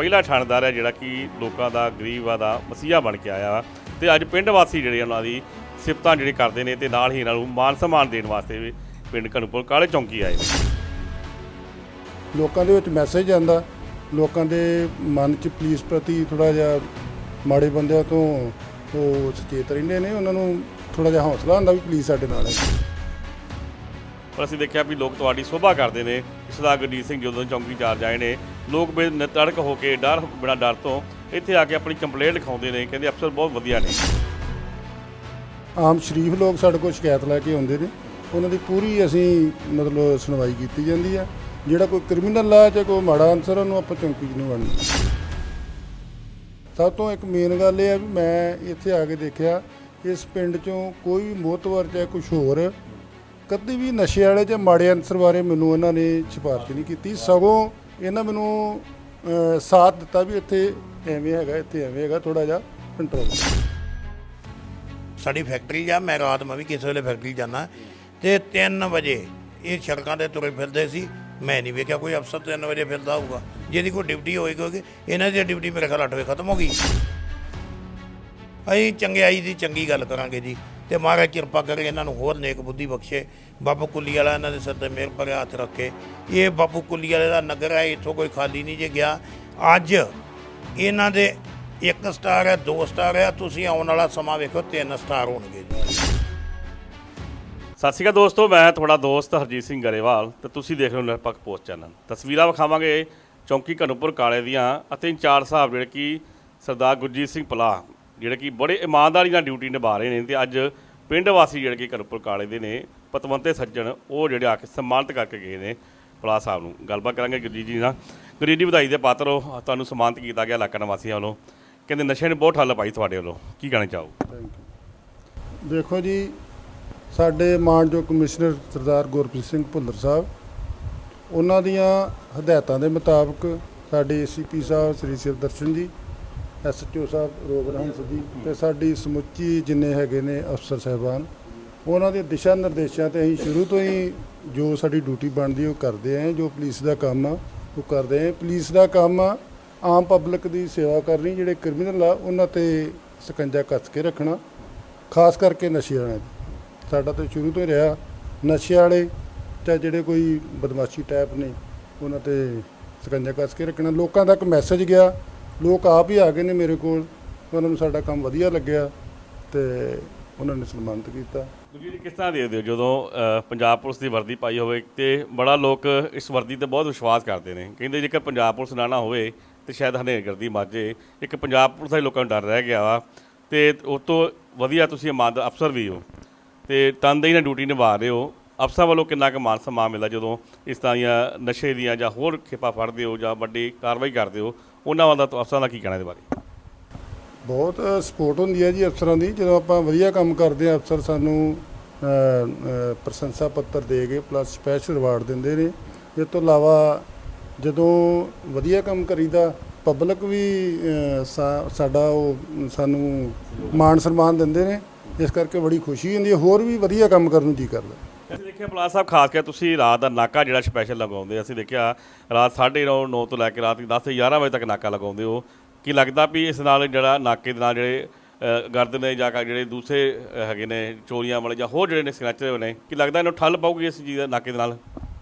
ਪਹਿਲਾ ਥਾਣੇਦਾਰ ਹੈ ਜਿਹੜਾ ਕਿ ਲੋਕਾਂ ਦਾ ਗਰੀਬਾਂ ਦਾ ਮਸੀਹਾ ਬਣ ਕੇ ਆਇਆ ਤੇ ਅੱਜ ਪਿੰਡ ਵਾਸੀ ਜਿਹੜੇ ਉਹਨਾਂ ਦੀ ਸਿਫਤਾਂ ਜਿਹੜੇ ਕਰਦੇ ਨੇ ਤੇ ਨਾਲ ਹੀ ਇਹਨਾਂ ਨੂੰ ਮਾਨ ਸਨਮਾਨ ਦੇਣ ਵਾਸਤੇ ਵੀ ਪਿੰਡ ਘਣੂਪੁਰ ਕਾਲੇ ਚੌਂਕੀ ਆਏ ਨੇ। ਲੋਕਾਂ ਦੇ ਵਿੱਚ ਮੈਸੇਜ ਜਾਂਦਾ ਲੋਕਾਂ ਦੇ ਮਨ 'ਚ ਪੁਲਿਸ ਪ੍ਰਤੀ ਥੋੜਾ ਜਿਹਾ ਮਾੜੇ ਬੰਦਿਆਂ ਤੋਂ ਉਹ ਸੁਚੇਤ ਰਹਿੰਦੇ ਨੇ। ਉਹਨਾਂ ਨੂੰ ਥੋੜਾ ਜਿਹਾ ਹੌਸਲਾ ਹੁੰਦਾ ਵੀ ਪੁਲਿਸ ਸਾਡੇ ਨਾਲ ਹੈ। ਪਰ ਅਸੀਂ ਦੇਖਿਆ ਵੀ ਲੋਕ ਤੁਹਾਡੀ ਸੋਭਾ ਕਰਦੇ ਨੇ। ਸਰਦਾਰ ਗੁਰਜੀਤ ਸਿੰਘ ਜਦੋਂ ਚੌਂਕੀ ਚਾਰਜ ਆਏ ਨੇ। ਲੋਕ ਬੇਨਤੜਕ ਹੋ ਕੇ ਡਰ ਬਿਨਾਂ ਡਰ ਤੋਂ ਇੱਥੇ ਆ ਕੇ ਆਪਣੀ ਕੰਪਲੇਂਟ ਲਿਖਾਉਂਦੇ ਨੇ, ਕਹਿੰਦੇ ਅਫਸਰ ਬਹੁਤ ਵਧੀਆ ਨੇ। ਆਮ ਸ਼ਰੀਫ ਲੋਕ ਸਾਡੇ ਕੋਲ ਸ਼ਿਕਾਇਤ ਲੈ ਕੇ ਆਉਂਦੇ ਨੇ। ਉਹਨਾਂ ਦੀ ਪੂਰੀ ਅਸੀਂ ਮਤਲਬ ਸੁਣਵਾਈ ਕੀਤੀ ਜਾਂਦੀ ਹੈ ਜਿਹੜਾ ਕੋਈ ਕ੍ਰਿਮੀਨਲ ਆ ਜਾਂ ਕੋਈ ਮਾੜਾ ਅਨਸਰ, ਉਹਨੂੰ ਆਪਾਂ ਚੌਂਕੀ 'ਚ ਨਹੀਂ ਵੜਨੀ ਸਭ ਤੋਂ ਇੱਕ ਮੇਨ ਗੱਲ ਇਹ ਹੈ ਵੀ ਮੈਂ ਇੱਥੇ ਆ ਕੇ ਦੇਖਿਆ, ਇਸ ਪਿੰਡ 'ਚੋਂ ਕੋਈ ਵੀ ਮੋਤਵਰ ਚਾਹੇ ਕੁਝ ਹੋਰ ਕਦੀ ਵੀ ਨਸ਼ੇ ਵਾਲੇ ਜਾਂ ਮਾੜੇ ਅਨਸਰ ਬਾਰੇ ਮੈਨੂੰ ਇਹਨਾਂ ਨੇ ਸਿਫਾਰਿਸ਼ ਨਹੀਂ ਕੀਤੀ। ਸਗੋਂ ਇਹਨਾਂ ਮੈਨੂੰ ਅਹ, ਸਾਥ ਦਿੱਤਾ ਵੀ ਇੱਥੇ ਐਵੇਂ ਹੈਗਾ ਇੱਥੇ ਐਵੇਂ ਹੈਗਾ ਥੋੜਾ ਜਿਹਾ ਕੰਟਰੋਲ ਸਾਡੀ ਫੈਕਟਰੀ ਆ ਮੈਂ ਰਾਤ ਮੈਂ ਵੀ ਕਿਸੇ ਵੇਲੇ ਫੈਕਟਰੀ ਜਾਂਦਾ। ਤੇ 3 ਵਜੇ ਇਹ ਸੜਕਾਂ ਤੇ ਤੁਰੇ ਫਿਰਦੇ ਸੀ। ਮੈਂ ਨਹੀਂ ਵੇਖਿਆ ਕੋਈ ਅਫਸਰ 3 ਵਜੇ ਫਿਰਦਾ ਹੋਊਗਾ। ਜਿਹਦੀ ਕੋਈ ਡਿਊਟੀ ਹੋਏਗੀ ਹੋਏਗੀ। ਇਹਨਾਂ ਦੀ ਡਿਊਟੀ ਮੇਰੇ ਖਿਆਲ 8 ਵਜੇ ਖਤਮ ਹੋ ਗਈ। ਅਸੀਂ ਚੰਗਿਆਈ ਦੀ ਚੰਗੀ ਗੱਲ ਕਰਾਂਗੇ ਜੀ। ਤੇ ਮਹਾਰਾਜ ਕਿਰਪਾ ਕਰੇ ਇਹਨਾਂ ਨੂੰ ਹੋਰ ਨੇਕ ਬੁੱਧੀ ਬਖਸ਼ੇ। ਬਾਪੂ ਕੁੱਲੀ ਵਾਲਾ ਇਹਨਾਂ ਦੇ ਸਿਰ ਤੇ ਮਿਹਰ ਭਰੇ ਹੱਥ ਰੱਖੇ। ਇਹ ਬਾਪੂ ਕੁੱਲੀ ਵਾਲੇ ਦਾ ਨਗਰ ਹੈ, ਇੱਥੋਂ ਕੋਈ ਖਾਲੀ ਨਹੀਂ ਜੇ ਗਿਆ। ਅੱਜ ਇਹਨਾਂ ਦੇ ਇੱਕ ਸਟਾਰ ਹੈ, ਦੋ ਸਟਾਰ ਹੈ, ਤੁਸੀਂ ਆਉਣ ਵਾਲਾ ਸਮਾਂ ਵੇਖੋ, ਤਿੰਨ ਸਟਾਰ ਹੋਣਗੇ ਜੀ। ਸਤਿ ਸ਼੍ਰੀ ਅਕਾਲ ਦੋਸਤੋ, ਮੈਂ ਤੁਹਾਡਾ ਦੋਸਤ ਹਰਜੀਤ ਸਿੰਘ ਗਰੇਵਾਲ ਤੇ ਤੁਸੀਂ ਦੇਖ ਰਹੇ ਹੋ ਨਿਰਪੱਖ ਪੋਸਟ ਚੈਨਲ। ਤਸਵੀਰਾਂ ਵਿਖਾਵਾਂਗੇ ਚੌਂਕੀ ਘਨੂਪੁਰ ਕਾਲੇ ਦੀਆਂ ਅਤੇ ਇੰਚਾਰਜ ਸਾਹਿਬ, ਜਿਹੜੇ ਕਿ ਸਰਦਾਰ ਗੁਰਜੀਤ ਸਿੰਘ ਪਲਾ ਜਿਹੜੇ ਕਿ ਬੜੇ ਇਮਾਨਦਾਰੀ ਨਾਲ ਡਿਊਟੀ ਨਿਭਾ ਰਹੇ ਨੇ ਤੇ ਅੱਜ ਪਿੰਡ ਵਾਸੀ ਜਿਹੜੇ ਕਿ ਘਨੂਪੁਰ ਕਾਲੇ ਦੇ ਨੇ, ਪਤਵੰਤੇ ਸੱਜਣ, ਉਹ ਜਿਹੜੇ ਆ ਕੇ ਸਨਮਾਨਿਤ ਕਰਕੇ ਗਏ ਨੇ ਪਲਾ ਸਾਹਿਬ ਨੂੰ। ਗੱਲਬਾਤ ਕਰਾਂਗੇ ਗੁਰਜੀਤ ਜੀ ਨਾਲ। ਗੁਰਜੀਤ ਜੀ, ਵਧਾਈ ਦੇ ਪਾਤਰ ਹੋ। ਤੁਹਾਨੂੰ ਸਨਮਾਨਿਤ ਕੀਤਾ ਗਿਆ ਇਲਾਕਾ ਨਿਵਾਸੀਆਂ ਵੱਲੋਂ। ਕਹਿੰਦੇ ਨਸ਼ੇ ਨੇ ਬਹੁਤ ਠੱਲ ਪਾਈ ਤੁਹਾਡੇ ਵੱਲੋਂ। ਕੀ ਕਹਿਣਾ ਚਾਹੋ? ਦੇਖੋ ਜੀ, ਸਾਡੇ ਮਾਨਯੋਗ ਕਮਿਸ਼ਨਰ ਸਰਦਾਰ ਗੁਰਪ੍ਰੀਤ ਸਿੰਘ ਭੁੱਲਰ ਸਾਹਿਬ, ਉਹਨਾਂ ਦੀਆਂ ਹਦਾਇਤਾਂ ਦੇ ਮੁਤਾਬਕ ਸਾਡੇ ਏਸੀਪੀ ਸਾਹਿਬ, ਸ੍ਰੀ ਸਿਰਦਰਸ਼ਨ ਜੀ ਐਸਐਚਓ ਸਾਹਿਬ ਰੋਗਨ ਹੰਸ ਜੀ ਤੇ ਸਾਡੀ ਸਮੁੱਚੀ ਜਿੰਨੇ ਹੈਗੇ ਨੇ ਅਫਸਰ ਸਾਹਿਬਾਨ, ਉਹਨਾਂ ਦੇ ਦਿਸ਼ਾ ਨਿਰਦੇਸ਼ਾਂ ਤੇ ਅਸੀਂ ਸ਼ੁਰੂ ਤੋਂ ਹੀ ਜੋ ਸਾਡੀ ਡਿਊਟੀ ਬਣਦੀ ਉਹ ਕਰਦੇ ਆਂ ਜੋ ਪੁਲਿਸ ਦਾ ਕੰਮ ਆ, ਉਹ ਕਰਦੇ ਆਂ ਪੁਲਿਸ ਦਾ ਕੰਮ ਆ, ਆਮ ਪਬਲਿਕ ਦੀ ਸੇਵਾ ਕਰਨੀ, ਜਿਹੜੇ ਕ੍ਰਿਮੀਨਲ ਆ, ਉਹਨਾਂ ਤੇ ਸਕੰਜਾ ਕੱਸ ਕੇ ਰੱਖਣਾ, ਖਾਸ ਕਰਕੇ ਨਸ਼ੇ ਵਾਲਿਆਂ ਦੀ ਸਾਡਾ ਤਾਂ ਸ਼ੁਰੂ ਤੋਂ ਹੀ ਰਿਹਾ ਨਸ਼ੇ ਵਾਲੇ, ਚਾਹੇ ਜਿਹੜੇ ਕੋਈ ਬਦਮਾਸ਼ੀ ਟਾਈਪ ਨੇ, ਉਹਨਾਂ ਤੇ ਸਕੰਜਾ ਕੱਸ ਕੇ ਰੱਖਣਾ। ਲੋਕਾਂ ਤੱਕ ਮੈਸੇਜ ਗਿਆ ਲੋਕ ਆਪ ਹੀ ਆ ਗਏ ਨੇ ਮੇਰੇ ਕੋਲ, ਉਹਨਾਂ ਨੂੰ ਸਾਡਾ ਕੰਮ ਵਧੀਆ ਲੱਗਿਆ ਤੇ ਉਹਨਾਂ ਨੇ ਸਨਮਾਨਿਤ ਕੀਤਾ। ਗੁਰਜੀਤ ਜੀ, ਕਿਸ ਤਰ੍ਹਾਂ ਦੇਖਦੇ ਹੋ ਜਦੋਂ ਪੰਜਾਬ ਪੁਲਿਸ ਦੀ ਵਰਦੀ ਪਾਈ ਹੋਵੇ ਤੇ ਬੜਾ ਲੋਕ ਇਸ ਵਰਦੀ ਤੇ ਬਹੁਤ ਵਿਸ਼ਵਾਸ ਕਰਦੇ ਨੇ। ਕਹਿੰਦੇ ਜੇਕਰ ਪੰਜਾਬ ਪੁਲਿਸ ਨਾ ਨਾ ਹੋਵੇ ਤੇ ਸ਼ਾਇਦ ਹਨੇਰਗਰਦੀ ਮਾਝੇ ਇੱਕ ਪੰਜਾਬ ਪੁਲਿਸ ਦੇ ਲੋਕਾਂ ਨੂੰ ਡਰ ਰਹਿ ਗਿਆ ਵਾ ਤੇ ਉਸ ਤੋਂ ਵਧੀਆ ਤੁਸੀਂ ਇਮਾਨਦਾਰ ਅਫਸਰ ਵੀ ਹੋ ਤੇ ਤਨਦੇਹੀ ਨਾਲ ਡਿਊਟੀ ਨਿਭਾ ਰਹੇ ਹੋ। ਅਫਸਰਾਂ ਵੱਲੋਂ ਕਿੰਨਾ ਕੁ ਮਾਨ ਸਨਮਾਨ ਮਿਲਦਾ ਜਦੋਂ ਇਸ ਤਰ੍ਹਾਂ ਦੀਆਂ ਨਸ਼ੇ ਦੀਆਂ ਜਾਂ ਹੋਰ ਖੇਪਾ ਫੜਦੇ ਹੋ ਜਾਂ ਵੱਡੀ ਕਾਰਵਾਈ ਕਰਦੇ ਹੋ। ਉਹਨਾਂ ਵੱਲ ਦਾ ਅਫਸਰਾਂ ਦਾ ਕੀ ਕਹਿਣਾ ਇਹਦੇ ਬਾਰੇ? ਬਹੁਤ ਸਪੋਰਟ ਹੁੰਦੀ ਹੈ ਜੀ ਅਫਸਰਾਂ ਦੀ, ਜਦੋਂ ਆਪਾਂ ਵਧੀਆ ਕੰਮ ਕਰਦੇ ਆ ਅਫਸਰ ਸਾਨੂੰ ਪ੍ਰਸ਼ੰਸਾ ਪੱਤਰ ਦੇ ਕੇ ਪਲੱਸ ਸਪੈਸ਼ਲ ਰਿਵਾਰਡ ਦਿੰਦੇ ਨੇ। ਇਸ ਤੋਂ ਇਲਾਵਾ ਜਦੋਂ ਵਧੀਆ ਕੰਮ ਕਰੀਦਾ ਪਬਲਿਕ ਵੀ ਸਾਡਾ ਉਹ ਸਾਨੂੰ ਮਾਣ ਸਨਮਾਨ ਦਿੰਦੇ ਨੇ। ਇਸ ਕਰਕੇ ਬੜੀ ਖੁਸ਼ੀ ਹੁੰਦੀ ਹੈ। ਹੋਰ ਵੀ ਵਧੀਆ ਕੰਮ ਕਰਨ ਨੂੰ ਜੀ ਕਰਦਾ। ਅਸੀਂ ਦੇਖਿਆ ਪਲਾਸ ਸਾਹਿਬ, ਖਾਸ ਕਰਕੇ ਤੁਸੀਂ ਰਾਤ ਦਾ ਨਾਕਾ ਜਿਹੜਾ ਸਪੈਸ਼ਲ ਲਗਾਉਂਦੇ, ਅਸੀਂ ਦੇਖਿਆ ਰਾਤ 9:30 9 ਤੋਂ ਲੈ ਕੇ ਰਾਤ 10 11 ਵਜੇ ਤੱਕ ਨਾਕਾ ਲਗਾਉਂਦੇ ਹੋ। ਕੀ ਲੱਗਦਾ ਵੀ ਇਸ ਨਾਲ ਜਿਹੜਾ ਨਾਕੇ ਦੇ ਨਾਲ ਜਿਹੜੇ ਗਰਦ ਨੇ ਜਾਂ ਜਿਹੜੇ ਦੂਸਰੇ ਹੈਗੇ ਨੇ ਚੋਰੀਆਂ ਵਾਲੇ ਜਾਂ ਹੋਰ ਜਿਹੜੇ ਨੇ ਸਨੈਚਰ ਨੇ, ਕੀ ਲੱਗਦਾ ਇਹਨੂੰ ਠੱਲ ਪਾਊਗੀ ਇਸ ਚੀਜ਼ ਦੇ ਨਾਕੇ ਦੇ ਨਾਲ?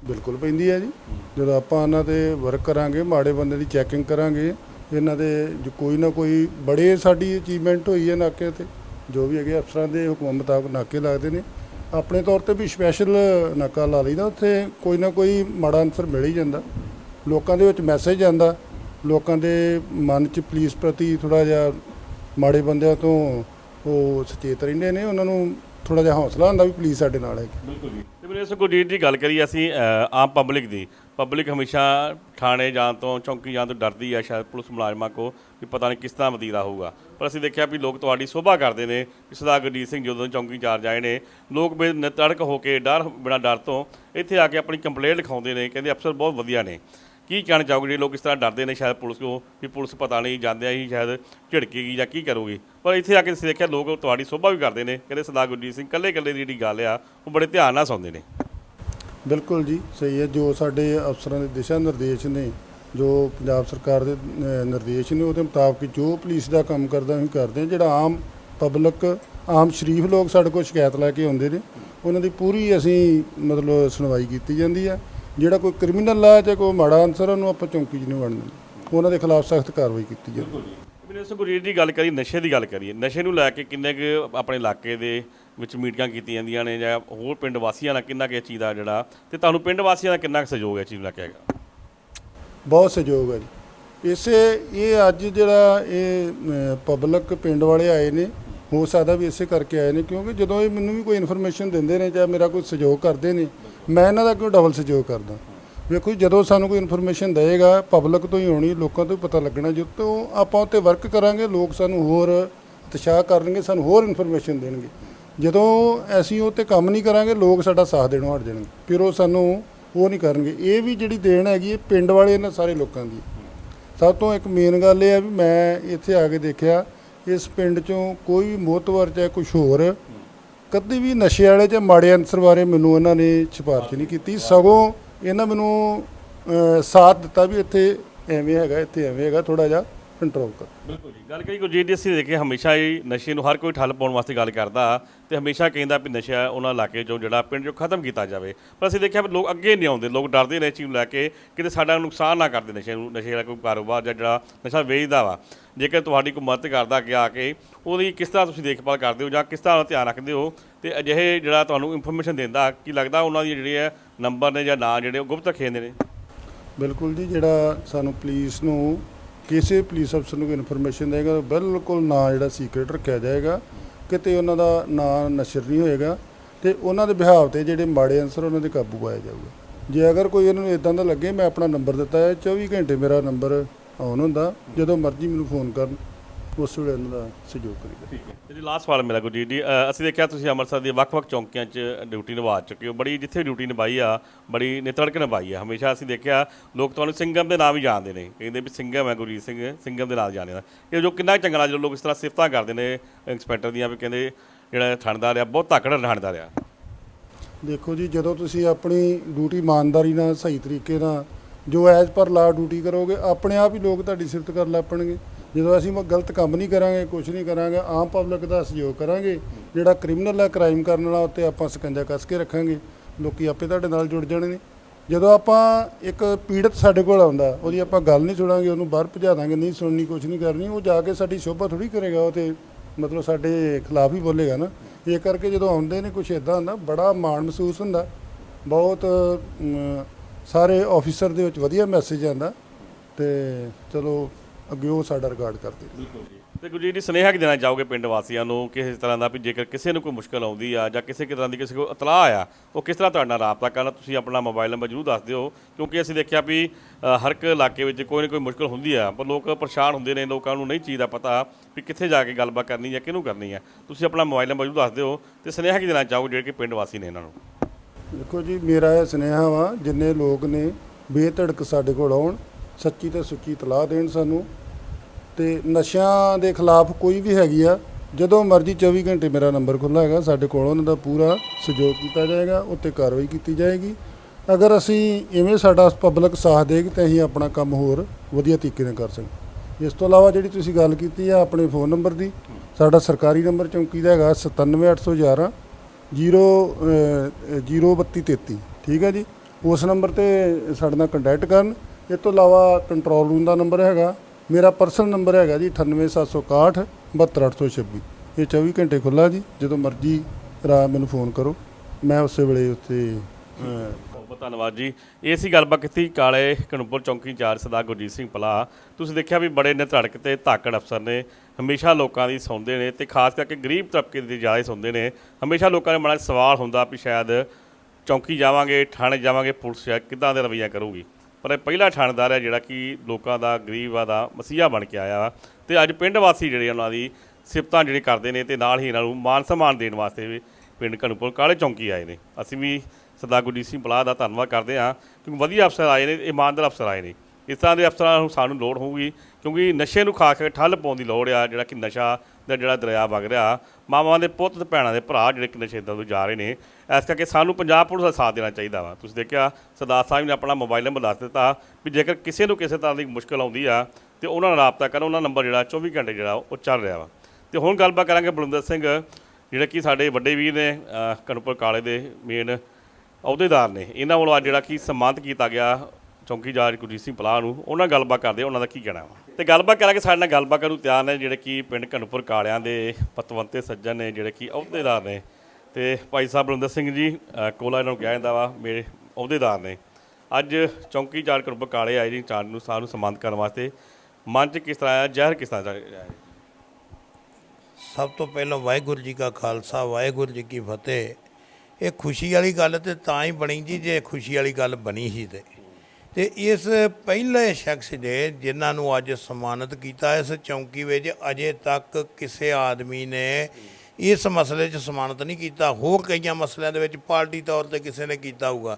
ਬਿਲਕੁਲ ਪੈਂਦੀ ਹੈ ਜੀ। ਜਦੋਂ ਆਪਾਂ ਇਹਨਾਂ ਤੇ ਵਰਕ ਕਰਾਂਗੇ, ਮਾੜੇ ਬੰਦੇ ਦੀ ਚੈਕਿੰਗ ਕਰਾਂਗੇ, ਇਹਨਾਂ ਦੇ ਜੋ ਕੋਈ ਨਾ ਕੋਈ ਬੜੇ ਸਾਡੀ ਅਚੀਵਮੈਂਟ ਹੋਈ ਹੈ ਨਾਕੇ ਤੇ। ਜੋ ਵੀ ਹੈਗੇ ਅਫਸਰਾਂ ਦੇ ਹੁਕਮ ਮੁਤਾਬਕ ਨਾਕੇ ਲੱਗਦੇ ਨੇ। ਆਪਣੇ ਤੌਰ ਤੇ ਵੀ ਸਪੈਸ਼ਲ ਨਾਕਾ ਲਾ ਲਈਦਾ, ਉੱਥੇ ਕੋਈ ਨਾ ਕੋਈ ਮਾੜਾ ਅਨਸਰ ਮਿਲ ਹੀ ਜਾਂਦਾ। ਲੋਕਾਂ ਦੇ ਵਿੱਚ ਮੈਸੇਜ ਜਾਂਦਾ ਲੋਕਾਂ ਦੇ ਮਨ 'ਚ ਪੁਲਿਸ ਪ੍ਰਤੀ ਥੋੜਾ ਜਿਹਾ ਮਾੜੇ ਬੰਦਿਆਂ ਤੋਂ ਉਹ ਸੁਚੇਤ ਰਹਿੰਦੇ ਨੇ, ਉਹਨਾਂ ਨੂੰ ਥੋੜਾ ਜਿਹਾ ਹੌਸਲਾ ਹੁੰਦਾ ਵੀ ਪੁਲਿਸ ਸਾਡੇ ਨਾਲ ਹੈਗੀ। ਬਿਲਕੁਲ ਜੀ। ਤੇ ਮੇਰੇ ਇਸ ਗੁਰਜੀਤ ਦੀ ਗੱਲ ਕਰੀ ਅਸੀਂ ਆਮ ਪਬਲਿਕ ਦੀ। ਪਬਲਿਕ ਹਮੇਸ਼ਾ ਥਾਣੇ ਜਾਣ ਤੋਂ, ਚੌਂਕੀ ਜਾਣ ਤੋਂ ਡਰਦੀ ਆ, ਸ਼ਾਇਦ ਪੁਲਿਸ ਮੁਲਾਜ਼ਮਾਂ ਕੋ, ਵੀ ਪਤਾ ਨਹੀਂ ਕਿਸ ਤਰ੍ਹਾਂ ਵਤੀਰਾ ਹੋਊਗਾ। ਪਰ ਅਸੀਂ ਦੇਖਿਆ ਵੀ ਲੋਕ ਤੁਹਾਡੀ ਸੋਭਾ ਕਰਦੇ ਨੇ ਕਿ ਸਰਦਾਰ ਗੁਰਜੀਤ ਸਿੰਘ ਜਦੋਂ ਚੌਂਕੀ ਚਾਰ ਜਾਏ ਨੇ, ਲੋਕ ਬੇਨਤੜਕ ਹੋ ਕੇ ਡਰ ਬਿਨਾਂ ਡਰ ਤੋਂ ਇੱਥੇ ਆ ਕੇ ਆਪਣੀ ਕੰਪਲੇਂਟ ਲਿਖਾਉਂਦੇ ਨੇ, ਕਹਿੰਦੇ ਅਫਸਰ ਬਹੁਤ ਵਧੀਆ ਨੇ। ਕੀ ਕਹਿਣਾ ਚਾਹੋਗੇ ਜੇ ਲੋਕ ਇਸ ਤਰ੍ਹਾਂ ਡਰਦੇ ਨੇ ਸ਼ਾਇਦ ਪੁਲਿਸ ਕੋ, ਵੀ ਪੁਲਿਸ ਪਤਾ ਨਹੀਂ ਜਾਂਦਿਆਂ ਹੀ ਸ਼ਾਇਦ ਝਿੜਕੇਗੀ ਜਾਂ ਕੀ ਕਰੂਗੀ? ਪਰ ਇੱਥੇ ਆ ਕੇ ਅਸੀਂ ਦੇਖਿਆ ਲੋਕ ਤੁਹਾਡੀ ਸੋਭਾ ਵੀ ਕਰਦੇ ਨੇ, ਕਹਿੰਦੇ ਸਰਦਾਰ ਗੁਰਜੀਤ ਸਿੰਘ ਕੱਲੇ ਕੱਲੇ ਦੀ ਜਿਹੜੀ ਗੱਲ ਆ, ਉਹ ਬੜੇ ਧਿਆਨ ਨਾਲ ਸੁਣਦੇ ਨੇ। ਬਿਲਕੁਲ ਜੀ ਸਹੀ ਹੈ। ਜੋ ਸਾਡੇ ਅਫਸਰਾਂ ਦੇ ਦਿਸ਼ਾ ਨਿਰਦੇਸ਼ ਨੇ ਜੋ ਪੰਜਾਬ ਸਰਕਾਰ ਦੇ ਅ, ਨਿਰਦੇਸ਼ ਨੇ ਉਹਦੇ ਮੁਤਾਬਕ ਜੋ ਪੁਲਿਸ ਦਾ ਕੰਮ ਕਰਦਾ ਅਸੀਂ ਕਰਦੇ ਹਾਂ। ਜਿਹੜਾ ਆਮ ਪਬਲਿਕ ਆਮ ਸ਼ਰੀਫ ਲੋਕ ਸਾਡੇ ਕੋਲ ਸ਼ਿਕਾਇਤ ਲੈ ਕੇ ਆਉਂਦੇ ਨੇ ਉਹਨਾਂ ਦੀ ਪੂਰੀ ਅਸੀਂ ਮਤਲਬ ਸੁਣਵਾਈ ਕੀਤੀ ਜਾਂਦੀ ਹੈ। ਜਿਹੜਾ ਕੋਈ ਕ੍ਰਿਮੀਨਲ ਆ ਜਾਂ ਕੋਈ ਮਾੜਾ ਅਨਸਰ ਉਹਨੂੰ ਆਪਾਂ ਚੌਂਕੀ 'ਚ ਨਹੀਂ ਵੜਨ। ਦਿੰਦੇ ਉਹਨਾਂ ਦੇ ਖਿਲਾਫ ਸਖਤ ਕਾਰਵਾਈ ਕੀਤੀ ਜਾਂਦੀ ਹੈ ਮਿਨਿਸਟਰ ਗੁਰਜੀਤ ਦੀ ਗੱਲ ਕਰੀਏ ਨਸ਼ੇ ਦੀ ਗੱਲ ਕਰੀਏ। ਨਸ਼ੇ ਨੂੰ ਲੈ ਕੇ ਕਿੰਨੇ ਕੁ ਆਪਣੇ ਇਲਾਕੇ ਦੇ ਵਿੱਚ ਮੀਟਿੰਗਾਂ ਕੀਤੀਆਂ ਜਾਂਦੀਆਂ ਨੇ ਜਾਂ ਹੋਰ ਪਿੰਡ ਵਾਸੀਆਂ ਨਾਲ ਕਿੰਨਾ ਕੁ ਇਹ ਚੀਜ਼ ਦਾ ਜਿਹੜਾ ਤੇ ਤੁਹਾਨੂੰ ਪਿੰਡ ਵਾਸੀਆਂ ਦਾ ਕਿੰਨਾ ਕੁ ਸਹਿਯੋਗ ਹੈ ਇਹ ਚੀਜ਼ ਨੂੰ ਹੈਗਾ? ਬਹੁਤ ਸਹਿਯੋਗ ਹੈ ਜੀ। ਇਸੇ ਇਹ ਅੱਜ ਜਿਹੜਾ ਇਹ ਪਬਲਿਕ ਪਿੰਡ ਵਾਲੇ ਆਏ ਨੇ ਹੋ ਸਕਦਾ ਵੀ ਇਸੇ ਕਰਕੇ ਆਏ ਨੇ ਕਿਉਂਕਿ ਜਦੋਂ ਇਹ ਮੈਨੂੰ ਵੀ ਕੋਈ ਇਨਫੋਰਮੇਸ਼ਨ ਦਿੰਦੇ ਨੇ ਜਾਂ ਮੇਰਾ ਕੋਈ ਸਹਿਯੋਗ ਕਰਦੇ ਨੇ ਮੈਂ ਇਹਨਾਂ ਦਾ ਕਿਉਂ ਡਬਲ ਸਹਿਯੋਗ ਕਰਦਾ? ਵੇਖੋ ਜੀ, ਜਦੋਂ ਸਾਨੂੰ ਕੋਈ ਇਨਫੋਰਮੇਸ਼ਨ ਦੇਏਗਾ ਪਬਲਿਕ ਤੋਂ ਹੀ ਹੋਣੀ ਲੋਕਾਂ ਤੋਂ ਹੀ ਪਤਾ ਲੱਗਣਾ ਜਿਸ ਤੋਂ ਆਪਾਂ ਉੱਤੇ ਵਰਕ ਕਰਾਂਗੇ ਲੋਕ ਸਾਨੂੰ ਹੋਰ ਉਤਸ਼ਾਹ ਕਰਨਗੇ ਸਾਨੂੰ ਹੋਰ ਇਨਫੋਰਮੇਸ਼ਨ ਦੇਣਗੇ। ਜਦੋਂ ਅਸੀਂ ਉਹ ਤੇ ਕੰਮ ਨਹੀਂ ਕਰਾਂਗੇ, ਲੋਕ ਸਾਡਾ ਸਾਥ ਦੇਣੋਂ ਹਟ ਜਾਣਗੇ ਫਿਰ ਉਹ ਸਾਨੂੰ ਉਹ ਨਹੀਂ ਕਰਨਗੇ। ਇਹ ਵੀ ਜਿਹੜੀ ਦੇਣ ਹੈਗੀ ਇਹ ਪਿੰਡ ਵਾਲੇ ਇਹਨਾਂ ਸਾਰੇ ਲੋਕਾਂ ਦੀ। ਸਭ ਤੋਂ ਇੱਕ ਮੇਨ ਗੱਲ ਇਹ ਹੈ ਵੀ ਮੈਂ ਇੱਥੇ ਆ ਕੇ ਦੇਖਿਆ, ਇਸ ਪਿੰਡ ਚੋਂ ਕੋਈ ਵੀ ਮੋਤਵਰ ਚਾਹੇ ਕੁਝ ਹੋਰ, ਕਦੇ ਵੀ ਨਸ਼ੇ ਵਾਲੇ ਜਾਂ ਮਾੜੇ ਅਨਸਰ ਬਾਰੇ ਮੈਨੂੰ ਇਹਨਾਂ ਨੇ ਸਿਫਾਰਿਸ਼ ਨਹੀਂ ਕੀਤੀ। ਸਗੋਂ ਇਹਨਾਂ ਮੈਨੂੰ ਸਾਥ ਦਿੱਤਾ ਵੀ ਇੱਥੇ ਐਵੇਂ ਹੈਗਾ, ਇੱਥੇ ਐਵੇਂ ਹੈਗਾ ਥੋੜਾ ਜਿਹਾ। ਕੰਟਰੋਲ ਕਰ। ਬਿਲਕੁਲ ਜੀ। ਗੱਲ ਕਰੀ ਗੁਰਜੀਤ ਜੀ ਅਸੀਂ ਦੇਖੇ ਹਮੇਸ਼ਾ ਹੀ ਨਸ਼ੇ ਨੂੰ ਹਰ ਕੋਈ ਠੱਲ ਪਾਉਣ ਵਾਸਤੇ ਗੱਲ ਕਰਦਾ ਤੇ ਹਮੇਸ਼ਾ ਕਹਿੰਦਾ ਵੀ ਨਸ਼ਾ ਉਹਨਾਂ ਇਲਾਕੇ ਚੋਂ ਜਿਹੜਾ ਪਿੰਡ ਚੋਂ ਖਤਮ ਕੀਤਾ ਜਾਵੇ। ਪਰ ਅਸੀਂ ਦੇਖਿਆ ਵੀ ਲੋਕ ਅੱਗੇ ਨਹੀਂ ਆਉਂਦੇ ਲੋਕ ਡਰਦੇ ਨੇ ਇਸ ਚੀਜ਼ ਨੂੰ ਲੈ ਕੇ ਕਿਤੇ ਸਾਡਾ ਨੁਕਸਾਨ ਨਾ ਕਰਦੇ ਨਸ਼ੇ ਨੂੰ ਨਸ਼ੇ ਵਾਲਾ ਕੋਈ ਕਾਰੋਬਾਰ ਜਾਂ ਜਿਹੜਾ ਨਸ਼ਾ ਵੇਚਦਾ ਵਾ। ਜੇਕਰ ਤੁਹਾਡੀ ਕੋਈ ਮਦਦ ਕਰਦਾ ਅੱਗੇ ਆ ਕੇ ਉਹਦੀ ਕਿਸ ਤਰ੍ਹਾਂ ਤੁਸੀਂ ਦੇਖਭਾਲ ਕਰਦੇ ਹੋ ਜਾਂ ਕਿਸ ਤਰ੍ਹਾਂ ਦਾ ਧਿਆਨ ਰੱਖਦੇ ਹੋ? ਤੇ ਅਜਿਹੇ ਜਿਹੜਾ ਤੁਹਾਨੂੰ ਇਨਫੋਰਮੇਸ਼ਨ ਦਿੰਦਾ ਕੀ ਲੱਗਦਾ ਉਹਨਾਂ ਦੀ ਜਿਹੜੇ ਹੈ ਨੰਬਰ ਨੇ ਜਾਂ ਨਾਂ ਜਿਹੜੇ ਉਹ ਗੁਪਤ ਰੱਖੇ ਨੇ? ਬਿਲਕੁਲ ਜੀ ਜਿਹੜਾ ਸਾਨੂੰ ਪੁਲਿਸ ਨੂੰ ਕਿਸੇ ਪੁਲਿਸ ਅਫਸਰ ਨੂੰ ਕੋਈ ਇਨਫੋਰਮੇਸ਼ਨ ਦੇਗਾ ਬਿਲਕੁਲ ਨਾਂ ਜਿਹੜਾ ਸੀਕ੍ਰੀਟ ਰੱਖਿਆ ਜਾਏਗਾ, ਕਿਤੇ ਉਹਨਾਂ ਦਾ ਨਾਂ ਨਸ਼ਰ ਨਹੀਂ ਹੋਏਗਾ, ਤੇ ਉਹਨਾਂ ਦੇ ਬਿਹਾਵ ਤੇ ਜਿਹੜੇ ਮਾੜੇ ਅਨਸਰ ਉਹਨਾਂ ਦੇ ਕਾਬੂ ਪਾਇਆ ਜਾਊਗਾ। ਜੇ ਅਗਰ ਕੋਈ ਇਹਨਾਂ ਨੂੰ ਇਦਾਂ ਦਾ ਲੱਗੇ, ਮੈਂ ਆਪਣਾ ਨੰਬਰ ਦਿੱਤਾ ਹੈ 24 ਘੰਟੇ ਮੇਰਾ ਨੰਬਰ ਆਨ ਹੁੰਦਾ, ਜਦੋਂ ਮਰਜ਼ੀ ਮੈਨੂੰ ਫੋਨ ਕਰਨ। ਉਸ ਵੇਲੇ ਇਹਨਾਂ ਦਾ ਸਹਿਯੋਗ ਕਰੀਦਾ ਠੀਕ ਹੈ। ਜੀ ਲਾਸਟ ਸਵਾਲ ਮੇਰਾ ਗੁਰਜੀਤ ਜੀ। ਅ, ਅਸੀਂ ਦੇਖਿਆ ਤੁਸੀਂ ਅੰਮ੍ਰਿਤਸਰ ਦੇ ਵੱਖ-ਵੱਖ ਚੌਂਕੀਆਂ 'ਚ ਡਿਊਟੀ ਨਿਭਾ ਚੁੱਕੇ ਹੋ। ਬੜੀ ਜਿੱਥੇ ਡਿਊਟੀ ਨਿਭਾਈ ਆ ਬੜੀ ਨਿਤੜਕ ਨਿਭਾਈ ਆ। ਹਮੇਸ਼ਾ ਅਸੀਂ ਦੇਖਿਆ ਲੋਕ ਤੁਹਾਨੂੰ ਸਿੰਘਮ ਦੇ ਨਾਮ ਹੀ ਜਾਣਦੇ ਨੇ। ਕਹਿੰਦੇ ਵੀ ਸਿੰਘਮ ਹੈ ਗੁਰਜੀਤ ਸਿੰਘ ਸਿੰਘਮ ਦੇ ਨਾਲ ਜਾਣਿਆ ਇਹ ਜੋ ਕਿੰਨਾ ਚੰਗਾ ਜਦੋਂ ਲੋਕ ਇਸ ਤਰ੍ਹਾਂ ਸਿਫਤਾਂ ਕਰਦੇ ਨੇ ਇੰਸਪੈਕਟਰ ਦੀਆਂ ਵੀ ਕਹਿੰਦੇ ਜਿਹੜਾ ਥਾਣੇਦਾਰ ਆ ਬਹੁਤ ਧਾਕੜ ਥਾਣੇਦਾਰ ਆ ਦੇਖੋ ਜੀ ਜਦੋਂ ਤੁਸੀਂ ਆਪਣੀ ਡਿਊਟੀ ਇਮਾਨਦਾਰੀ ਨਾਲ ਸਹੀ ਤਰੀਕੇ ਨਾਲ ਜੋ ਐਜ਼ ਪਰ ਲਾ ਡਿਊਟੀ ਕਰੋਗੇ ਆਪਣੇ ਆਪ ਹੀ ਲੋਕ ਤੁਹਾਡੀ ਸਿਫਤ ਕਰ ਲੱਪਣਗੇ ਜਦੋਂ ਅਸੀਂ ਗਲਤ ਕੰਮ ਨਹੀਂ ਕਰਾਂਗੇ ਕੁਝ ਨਹੀਂ ਕਰਾਂਗੇ, ਆਮ ਪਬਲਿਕ ਦਾ ਸਹਿਯੋਗ ਕਰਾਂਗੇ, ਜਿਹੜਾ ਕ੍ਰਿਮੀਨਲ ਹੈ ਕ੍ਰਾਈਮ ਕਰਨ ਵਾਲਾ, ਉੱਤੇ ਆਪਾਂ ਸਕੰਜਾ ਕੱਸ ਕੇ ਰੱਖਾਂਗੇ। ਲੋਕੀ ਆਪੇ ਤੁਹਾਡੇ ਨਾਲ ਜੁੜ ਜਾਣੇ ਨੇ ਜਦੋਂ ਆਪਾਂ ਇੱਕ ਪੀੜਤ ਸਾਡੇ ਕੋਲ ਆਉਂਦਾ, ਉਹਦੀ ਆਪਾਂ ਗੱਲ ਨਹੀਂ ਸੁਣਾਂਗੇ, ਉਹਨੂੰ ਬਾਹਰ ਭਜਾ ਦਾਂਗੇ, ਨਹੀਂ ਸੁਣਨੀ ਕੁਝ ਨਹੀਂ ਕਰਨੀ, ਉਹ ਜਾ ਕੇ ਸਾਡੀ ਸ਼ੋਭਾ ਥੋੜੀ ਕਰੇਗਾ, ਉਹ ਤੇ ਮਤਲਬ ਸਾਡੇ ਖਿਲਾਫ ਹੀ ਬੋਲੇਗਾ ਨਾ। ਇਹ ਕਰਕੇ ਜਦੋਂ ਆਉਂਦੇ ਨੇ ਕੁਝ ਇਦਾਂ ਹੁੰਦਾ, ਬੜਾ ਮਾਣ ਮਹਿਸੂਸ ਹੁੰਦਾ। ਬਹੁਤ ਸਾਰੇ ਆਫੀਸਰ ਦੇ ਵਿੱਚ ਵਧੀਆ ਮੈਸੇਜ ਆਉਂਦਾ। ਤੇ ਚਲੋ ਅੱਗੇ ਉਹ ਸਾਡਾ ਰਿਕਾਰਡ ਕਰਦੇ ਬਿਲਕੁਲ ਜੀ। ਤੇ ਗੁਰਜੀਤ ਜੀ ਸੁਨੇਹਾ ਕਿ ਦੇਣਾ ਚਾਹੋਗੇ ਪਿੰਡ ਵਾਸੀਆਂ ਨੂੰ ਕਿਸੇ ਤਰ੍ਹਾਂ ਦਾ ਵੀ ਜੇਕਰ ਕਿਸੇ ਨੂੰ ਕੋਈ ਮੁਸ਼ਕਲ ਆਉਂਦੀ ਆ ਜਾਂ ਕਿਸੇ ਤਰ੍ਹਾਂ ਦੀ ਕਿਸੇ ਕੋਲ ਇਤਲਾਹ ਆ ਉਹ ਕਿਸ ਤਰ੍ਹਾਂ ਤੁਹਾਡੇ ਨਾਲ ਰਾਬਤਾ ਕਰਨਾ ਤੁਸੀਂ ਆਪਣਾ ਮੋਬਾਈਲ ਨੰਬਰ ਜ਼ਰੂਰ ਦੱਸ ਦਿਓ। ਕਿਉਂਕਿ ਅਸੀਂ ਦੇਖਿਆ ਵੀ ਅ, ਹਰ ਇੱਕ ਇਲਾਕੇ ਵਿੱਚ ਕੋਈ ਨਾ ਕੋਈ ਮੁਸ਼ਕਲ ਹੁੰਦੀ ਆ ਪਰ ਲੋਕ ਪਰੇਸ਼ਾਨ ਹੁੰਦੇ ਨੇ ਲੋਕਾਂ ਨੂੰ ਨਹੀਂ ਚੀਜ਼ ਦਾ ਪਤਾ ਵੀ ਕਿੱਥੇ ਜਾ ਕੇ ਗੱਲਬਾਤ ਕਰਨੀ ਜਾਂ ਕਿਹਨੂੰ ਕਰਨੀ ਆ। ਤੁਸੀਂ ਆਪਣਾ ਮੋਬਾਈਲ ਨੰਬਰ ਜ਼ਰੂਰ ਦੱਸ ਦਿਓ ਤੇ ਸੁਨੇਹਾ ਕੀ ਦੇਣਾ ਚਾਹੋਗੇ ਜਿਹੜੇ ਕਿ ਪਿੰਡ ਵਾਸੀ ਨੇ ਇਹਨਾਂ ਨੂੰ? ਦੇਖੋ ਜੀ ਮੇਰਾ ਇਹ ਸੁਨੇਹਾ ਵਾ ਜਿੰਨੇ ਲੋਕ ਨੇ ਬੇਧੜਕ ਸਾਡੇ ਕੋਲ ਆਉਣ ਸੱਚੀ ਤੇ ਸੁੱਚੀ ਤਲਾਹ ਦੇਣ ਸਾਨੂੰ। ਤੇ ਨਸ਼ਿਆਂ ਦੇ ਖਿਲਾਫ ਕੋਈ ਵੀ ਹੈਗੀ ਆ ਜਦੋਂ ਮਰਜ਼ੀ 24 ਘੰਟੇ ਮੇਰਾ ਨੰਬਰ ਖੁੱਲ੍ਹਾ ਹੈਗਾ ਸਾਡੇ ਕੋਲ ਉਹਨਾਂ ਦਾ ਪੂਰਾ ਸਹਿਯੋਗ ਕੀਤਾ ਜਾਏਗਾ ਉੱਤੇ ਕਾਰਵਾਈ ਕੀਤੀ ਜਾਏਗੀ। ਅਗਰ ਅਸੀਂ ਇਵੇਂ ਸਾਡਾ ਪਬਲਿਕ ਸਾਥ ਦੇਗੀ ਤਾਂ ਅਸੀਂ ਆਪਣਾ ਕੰਮ ਹੋਰ ਵਧੀਆ ਤਰੀਕੇ ਨਾਲ ਕਰ ਸਕਦੇ ਇਸ ਤੋਂ ਇਲਾਵਾ ਜਿਹੜੀ ਤੁਸੀਂ ਗੱਲ ਕੀਤੀ ਆ ਆਪਣੇ ਫੋਨ ਨੰਬਰ ਦੀ ਸਾਡਾ ਸਰਕਾਰੀ ਨੰਬਰ ਚੌਂਕੀ ਦਾ ਹੈਗਾ 97811 ਜ਼ੀਰੋ ਅ, ਜ਼ੀਰੋ ਬੱਤੀ ਤੇਤੀ ਠੀਕ ਹੈ ਜੀ? ਉਸ ਨੰਬਰ ਤੇ ਸਾਡੇ ਨਾਲ ਕੰਟੈਕਟ ਕਰਨ। ਇਸ ਤੋਂ ਇਲਾਵਾ ਕੰਟਰੋਲ ਰੂਮ ਦਾ ਨੰਬਰ ਹੈਗਾ ਮੇਰਾ ਪਰਸਨਲ ਨੰਬਰ ਹੈਗਾ ਜੀ 98761 72826 ਇਹ 24 ਘੰਟੇ ਖੁੱਲਾ ਜੀ, ਜਦੋਂ ਮਰਜ਼ੀ ਰਾ ਮੈਨੂੰ ਫੋਨ ਕਰੋ। ਮੈਂ ਉਸੇ ਵੇਲੇ ਉੱਥੇ ਬਹੁਤ ਬਹੁਤ ਧੰਨਵਾਦ ਜੀ। ਇਹ ਸੀ ਗੱਲਬਾਤ ਕੀਤੀ ਕਾਲੇ ਕਨੂਪੁਰ ਚੌਂਕੀ ਇੰਚਾਰਜ ਸਰਦਾਰ ਗੁਰਜੀਤ ਸਿੰਘ ਪਲਾ ਤੁਸੀਂ ਦੇਖਿਆ ਵੀ ਬੜੇ ਨਿਧੜਕ ਤੇ ਧਾਕੜ ਅਫਸਰ ਨੇ, ਹਮੇਸ਼ਾ ਲੋਕਾਂ ਦੀ ਸੁਣਦੇ ਨੇ ਤੇ ਖਾਸ ਕਰਕੇ ਗਰੀਬ ਤਬਕੇ ਦੀ ਜ਼ਿਆਦਾ ਸੁਣਦੇ ਨੇ। ਹਮੇਸ਼ਾ ਲੋਕਾਂ ਦੇ ਮਨ 'ਚ ਸਵਾਲ ਹੁੰਦਾ ਵੀ ਸ਼ਾਇਦ ਚੌਂਕੀ ਜਾਵਾਂਗੇ, ਥਾਣੇ ਜਾਵਾਂਗੇ, ਪੁਲਿਸ ਸ਼ਾਇਦ ਕਿੱਦਾਂ ਦੇ ਰਵੱਈਆ ਕਰੂਗੀ? ਪਰ ਇਹ ਪਹਿਲਾ ਥਾਣੇਦਾਰ ਹੈ ਜਿਹੜਾ ਕਿ ਲੋਕਾਂ ਦਾ, ਗਰੀਬਾਂ ਦਾ ਮਸੀਹਾ ਬਣ ਕੇ ਆਇਆ ਵਾ। ਤੇ ਅੱਜ ਪਿੰਡ ਵਾਸੀ ਜਿਹੜੇ ਉਹਨਾਂ ਦੀ ਸਿਫਤਾਂ ਜਿਹੜੇ ਕਰਦੇ ਨੇ ਤੇ ਨਾਲ ਹੀ ਇਹਨਾਂ ਨੂੰ ਮਾਨ ਸਨਮਾਨ ਦੇਣ ਵਾਸਤੇ ਵੀ ਪਿੰਡ ਕਨੂਪੁਰ ਕਾਲੇ ਚੌਂਕੀ ਆਏ ਨੇ। ਅਸੀਂ ਵੀ ਸਰਦਾਰ ਗੁਰਜੀਤ ਸਿੰਘ ਬਲਾਹ ਦਾ ਧੰਨਵਾਦ ਕਰਦੇ ਹਾਂ ਕਿਉਂਕਿ ਵਧੀਆ ਅਫਸਰ ਆਏ ਨੇ ਇਮਾਨਦਾਰ ਅਫਸਰ ਆਏ ਨੇ। ਇਸ ਤਰ੍ਹਾਂ ਦੇ ਅਫਸਰਾਂ ਨੂੰ ਸਾਨੂੰ ਲੋੜ ਹੋਊਗੀ ਕਿਉਂਕਿ ਨਸ਼ੇ ਨੂੰ ਖਾ ਕੇ ਠੱਲ ਪਾਉਣ ਦੀ ਲੋੜ ਆ, ਜਿਹੜਾ ਕਿ ਨਸ਼ਾ ਦਾ ਜਿਹੜਾ ਦਰਿਆ ਵਗ ਰਿਹਾ। ਮਾਵਾਂ ਦੇ ਪੁੱਤ ਤੇ ਭੈਣਾਂ ਦੇ ਭਰਾ ਜਿਹੜੇ ਕਿ ਨਸ਼ੇ ਤੋਂ ਜਾ ਰਹੇ ਨੇ ਇਸ ਕਰਕੇ ਸਾਨੂੰ ਪੰਜਾਬ ਪੁਲਿਸ ਦਾ ਸਾਥ ਦੇਣਾ ਚਾਹੀਦਾ ਵਾ। ਤੁਸੀਂ ਦੇਖਿਆ ਸਰਦਾਰ ਸਾਹਿਬ ਨੇ ਆਪਣਾ ਮੋਬਾਈਲ ਨੰਬਰ ਦੱਸ ਦਿੱਤਾ ਵੀ ਜੇਕਰ ਕਿਸੇ ਨੂੰ ਕਿਸੇ ਤਰ੍ਹਾਂ ਦੀ ਮੁਸ਼ਕਲ ਆਉਂਦੀ ਆ ਤੇ ਉਹਨਾਂ ਨਾਲ ਰਾਬਤਾ ਕਰਨ ਉਹਨਾਂ ਨੰਬਰ ਜਿਹੜਾ 24 ਘੰਟੇ ਜਿਹੜਾ ਉਹ ਚੱਲ ਰਿਹਾ ਵਾ। ਤੇ ਹੁਣ ਗੱਲਬਾਤ ਕਰਾਂਗੇ ਬਲਵਿੰਦਰ ਸਿੰਘ ਜਿਹੜੇ ਕਿ ਸਾਡੇ ਵੱਡੇ ਵੀਰ ਨੇ ਅਹ, ਕਾਲੇ ਦੇ ਮੇਨ ਅਹੁਦੇਦਾਰ ਨੇ। ਇਹਨਾਂ ਵੱਲੋਂ ਅੱਜ ਜਿਹੜਾ ਕਿ ਸਨਮਾਨਿਤ ਕੀਤਾ ਗਿਆ ਚੌਂਕੀ ਜਾਜ ਗੁਰਜੀਤ ਸਿੰਘ ਪਲਾਹ ਨੂੰ। ਉਹਨਾਂ ਨਾਲ ਗੱਲਬਾਤ ਕਰਦੇ ਉਹਨਾਂ ਦਾ ਕੀ ਕਹਿਣਾ ਵਾ। ਤੇ ਗੱਲਬਾਤ ਕਰਾਂਗੇ ਸਾਡੇ ਨਾਲ ਗੱਲਬਾਤ ਕਰਨ ਨੂੰ ਤਿਆਰ ਨੇ ਜਿਹੜੇ ਕਿ ਪਿੰਡ ਕਨਪੁਰ ਕਾਲਿਆਂ ਦੇ ਪਤਵੰਤੇ ਸੱਜਣ ਨੇ ਜਿਹੜੇ ਕਿ ਅਹੁਦੇਦਾਰ ਨੇ। ਤੇ ਭਾਈ ਸਾਹਿਬ ਬਲਵਿੰਦਰ ਸਿੰਘ ਜੀ ਕੋਲਾ ਇਹਨਾਂ ਨੂੰ ਕਿਹਾ ਜਾਂਦਾ ਵਾ, ਮੇਰੇ ਅਹੁਦੇਦਾਰ ਨੇ। ਅੱਜ ਚੌਂਕੀ ਜਾਜ ਕਨਪੁਰ ਕਾਲੇ ਆਏ ਜੀ, ਚਾਰ ਨੂੰ ਸਾਰ ਨੂੰ ਸਨਮਾਨਿਤ ਕਰਨ ਵਾਸਤੇ। ਮਨ ਚ ਕਿਸ ਤਰ੍ਹਾਂ ਆਇਆ, ਜ਼ਹਿਰ ਕਿਸ ਤਰ੍ਹਾਂ ਆਇਆ ਸਭ ਤੋਂ ਪਹਿਲਾਂ ਵਾਹਿਗੁਰੂ ਜੀ ਕਾ ਖਾਲਸਾ, ਵਾਹਿਗੁਰੂ ਜੀ ਕੀ ਫਤਿਹ। ਇਹ ਖੁਸ਼ੀ ਵਾਲੀ ਗੱਲ ਤੇ ਤਾਂ ਹੀ ਬਣੀ ਜੀ, ਜੇ ਖੁਸ਼ੀ ਵਾਲੀ ਗੱਲ ਬਣੀ ਹੀ ਤੇ। ਤੇ ਇਸ ਪਹਿਲੇ ਸ਼ਖਸ ਨੇ ਜਿਨ੍ਹਾਂ ਨੂੰ ਅੱਜ ਸਨਮਾਨਿਤ ਕੀਤਾ, ਇਸ ਚੌਂਕੀ ਵਿੱਚ ਅਜੇ ਤੱਕ ਕਿਸੇ ਆਦਮੀ ਨੇ ਇਸ ਮਸਲੇ 'ਚ ਸਨਮਾਨਿਤ ਨਹੀਂ ਕੀਤਾ। ਹੋਰ ਕਈਆਂ ਮਸਲਿਆਂ ਦੇ ਵਿੱਚ ਪਾਰਟੀ ਤੌਰ ਤੇ ਕਿਸੇ ਨੇ ਕੀਤਾ ਹੋਊਗਾ।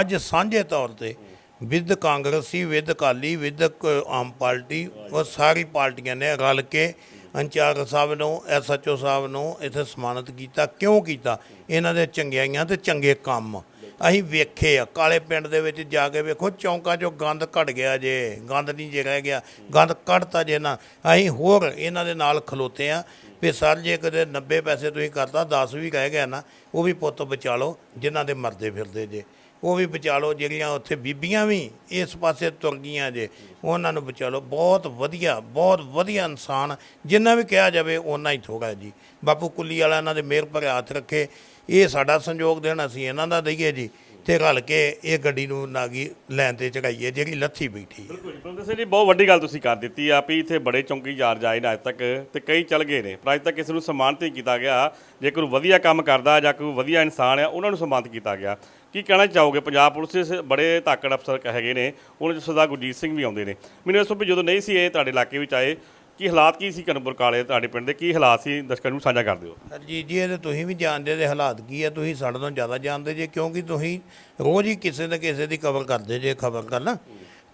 ਅੱਜ ਸਾਂਝੇ ਤੌਰ ਤੇ ਵਿਦ ਕਾਂਗਰਸੀ, with Akali, with Aam party, ਉਹ ਸਾਰੀ ਪਾਰਟੀਆਂ ਨੇ ਰਲ ਕੇ ਅੰਚਾਰ ਸਾਹਿਬ ਨੂੰ ਐਸਐਚਓ ਸਾਹਿਬ ਨੂੰ ਇੱਥੇ ਸਨਮਾਨਿਤ ਕੀਤਾ। ਕਿਉਂ ਕੀਤਾ? ਇਹਨਾਂ ਦੇ ਚੰਗਿਆਈਆਂ ਤੇ ਚੰਗੇ ਕੰਮ। ਅਸੀਂ ਵੇਖੇ ਆ। ਕਾਲੇ ਪਿੰਡ ਦੇ ਵਿੱਚ ਜਾ ਕੇ ਵੇਖੋ, ਚੌਂਕਾਂ 'ਚੋਂ ਗੰਦ ਘਟ ਗਿਆ ਜੇ। ਗੰਦ ਨਹੀਂ ਜੇ ਰਹਿ ਗਿਆ। ਗੰਦ ਕੱਢਤਾ ਜੇ ਨਾ। ਅਸੀਂ ਹੋਰ ਇਹਨਾਂ ਦੇ ਨਾਲ ਖਲੋਤੇ ਆ। ਵੀ ਸਰ, ਜੇ ਕਦੇ 90 ਪੈਸੇ ਤੁਸੀਂ ਕਰਤਾ 10 ਵੀ ਕਹਿ ਗਿਆ ਨਾ, ਉਹ ਵੀ ਪੁੱਤ ਬਚਾ ਲਓ, ਜਿਨ੍ਹਾਂ ਦੇ ਮਰਦੇ ਫਿਰਦੇ ਜੇ। ਉਹ ਵੀ ਬਚਾ ਲਓ, ਜਿਹੜੀਆਂ ਉੱਥੇ ਬੀਬੀਆਂ ਵੀ ਇਸ ਪਾਸੇ ਤੁਰ ਗਈਆਂ ਜੇ, ਉਹਨਾਂ ਨੂੰ ਬਚਾ ਲਓ। ਬਹੁਤ ਵਧੀਆ ਬਹੁਤ ਵਧੀਆ ਇਨਸਾਨ, ਜਿੰਨਾ ਵੀ ਕਿਹਾ ਜਾਵੇ ਉਹਨਾਂ ਹੀ ਥੋੜਾ ਜੀ। ਬਾਪੂ ਕੁੱਲੀ ਵਾਲਾ ਇਹਨਾਂ ਦੇ ਮਿਹਰ ਭਰੇ ਹੱਥ ਰੱਖੇ। ਇਹ ਸਾਡਾ ਸੰਯੋਗ ਦੇਣ ਅਸੀਂ ਇਹਨਾਂ ਦਾ ਦਈਏ ਜੀ। ਤੇ ਰਲ ਕੇ ਇਹ ਗੱਡੀ ਨੂੰ ਨਾਗੀ ਲੈਣ ਤੇ ਚੜਾਈਏ ਜਿਹੜੀ ਲੱਥੀ ਬੈਠੀ ਹੈ। ਬਿਲਕੁਲ ਬਲਵਿੰਦਰ ਸਿੰਘ ਜੀ, ਬਹੁਤ ਵੱਡੀ ਗੱਲ ਤੁਸੀਂ ਕਰ ਦਿੱਤੀ ਆ ਵੀ ਇੱਥੇ ਬੜੇ ਚੌਂਕੀ ਜਾਰ ਜਾਏ ਨੇ ਅੱਜ ਤੱਕ ਤੇ ਕਈ ਚਲ ਗਏ ਨੇ, ਪਰ ਅੱਜ ਤੱਕ ਕਿਸੇ ਨੂੰ ਸਨਮਾਨਿਤ ਨਹੀਂ ਕੀਤਾ ਗਿਆ। ਜੇ ਕੋਈ ਵਧੀਆ ਕੰਮ ਕਰਦਾ ਜਾਂ ਕੋਈ ਵਧੀਆ ਇਨਸਾਨ ਆ, ਉਹਨਾਂ ਨੂੰ ਸਨਮਾਨਿਤ ਕੀਤਾ ਗਿਆ। ਕੀ ਕਹਿਣਾ ਚਾਹੋਗੇ? ਪੰਜਾਬ ਪੁਲਿਸ ਦੇ ਬੜੇ ਤਾਕੜ ਅਫਸਰ ਹੈਗੇ ਨੇ, ਉਹਨਾਂ ਚ ਸਰਦਾਰ ਗੁਰਜੀਤ ਸਿੰਘ ਵੀ ਆਉਂਦੇ ਨੇ। ਮੈਨੂੰ ਇਸ ਤੋਂ ਵੀ ਜਦੋਂ ਨਹੀਂ ਸੀ ਇਹ ਤੁਹਾਡੇ ਇਲਾਕੇ ਵਿੱਚ ਆਏ ਕੀ ਹਾਲਾਤ ਕੀ ਸੀ ਕਨਪੁਰ ਕਾਲੇ ਤੁਹਾਡੇ ਪਿੰਡ ਦੇ? ਕੀ ਹਾਲਾਤ ਸੀ ਦਰਸ਼ਕਾਂ ਨੂੰ ਸਾਂਝਾ ਕਰ ਦਿਓ। ਜੀ ਜੀ ਇਹ ਤੇ ਤੁਸੀਂ ਵੀ ਜਾਣਦੇ ਦੇ ਹਾਲਾਤ ਕੀ ਹੈ ਤੁਸੀਂ ਸਾਡੇ ਤੋਂ ਜ਼ਿਆਦਾ ਜਾਣਦੇ ਜੇ, ਕਿਉਂਕਿ ਤੁਸੀਂ ਰੋਜ਼ ਹੀ ਕਿਸੇ ਨਾ ਕਿਸੇ ਦੀ ਕਵਰ ਕਰਦੇ ਜੇ, ਖਬਰ ਕਰਨਾ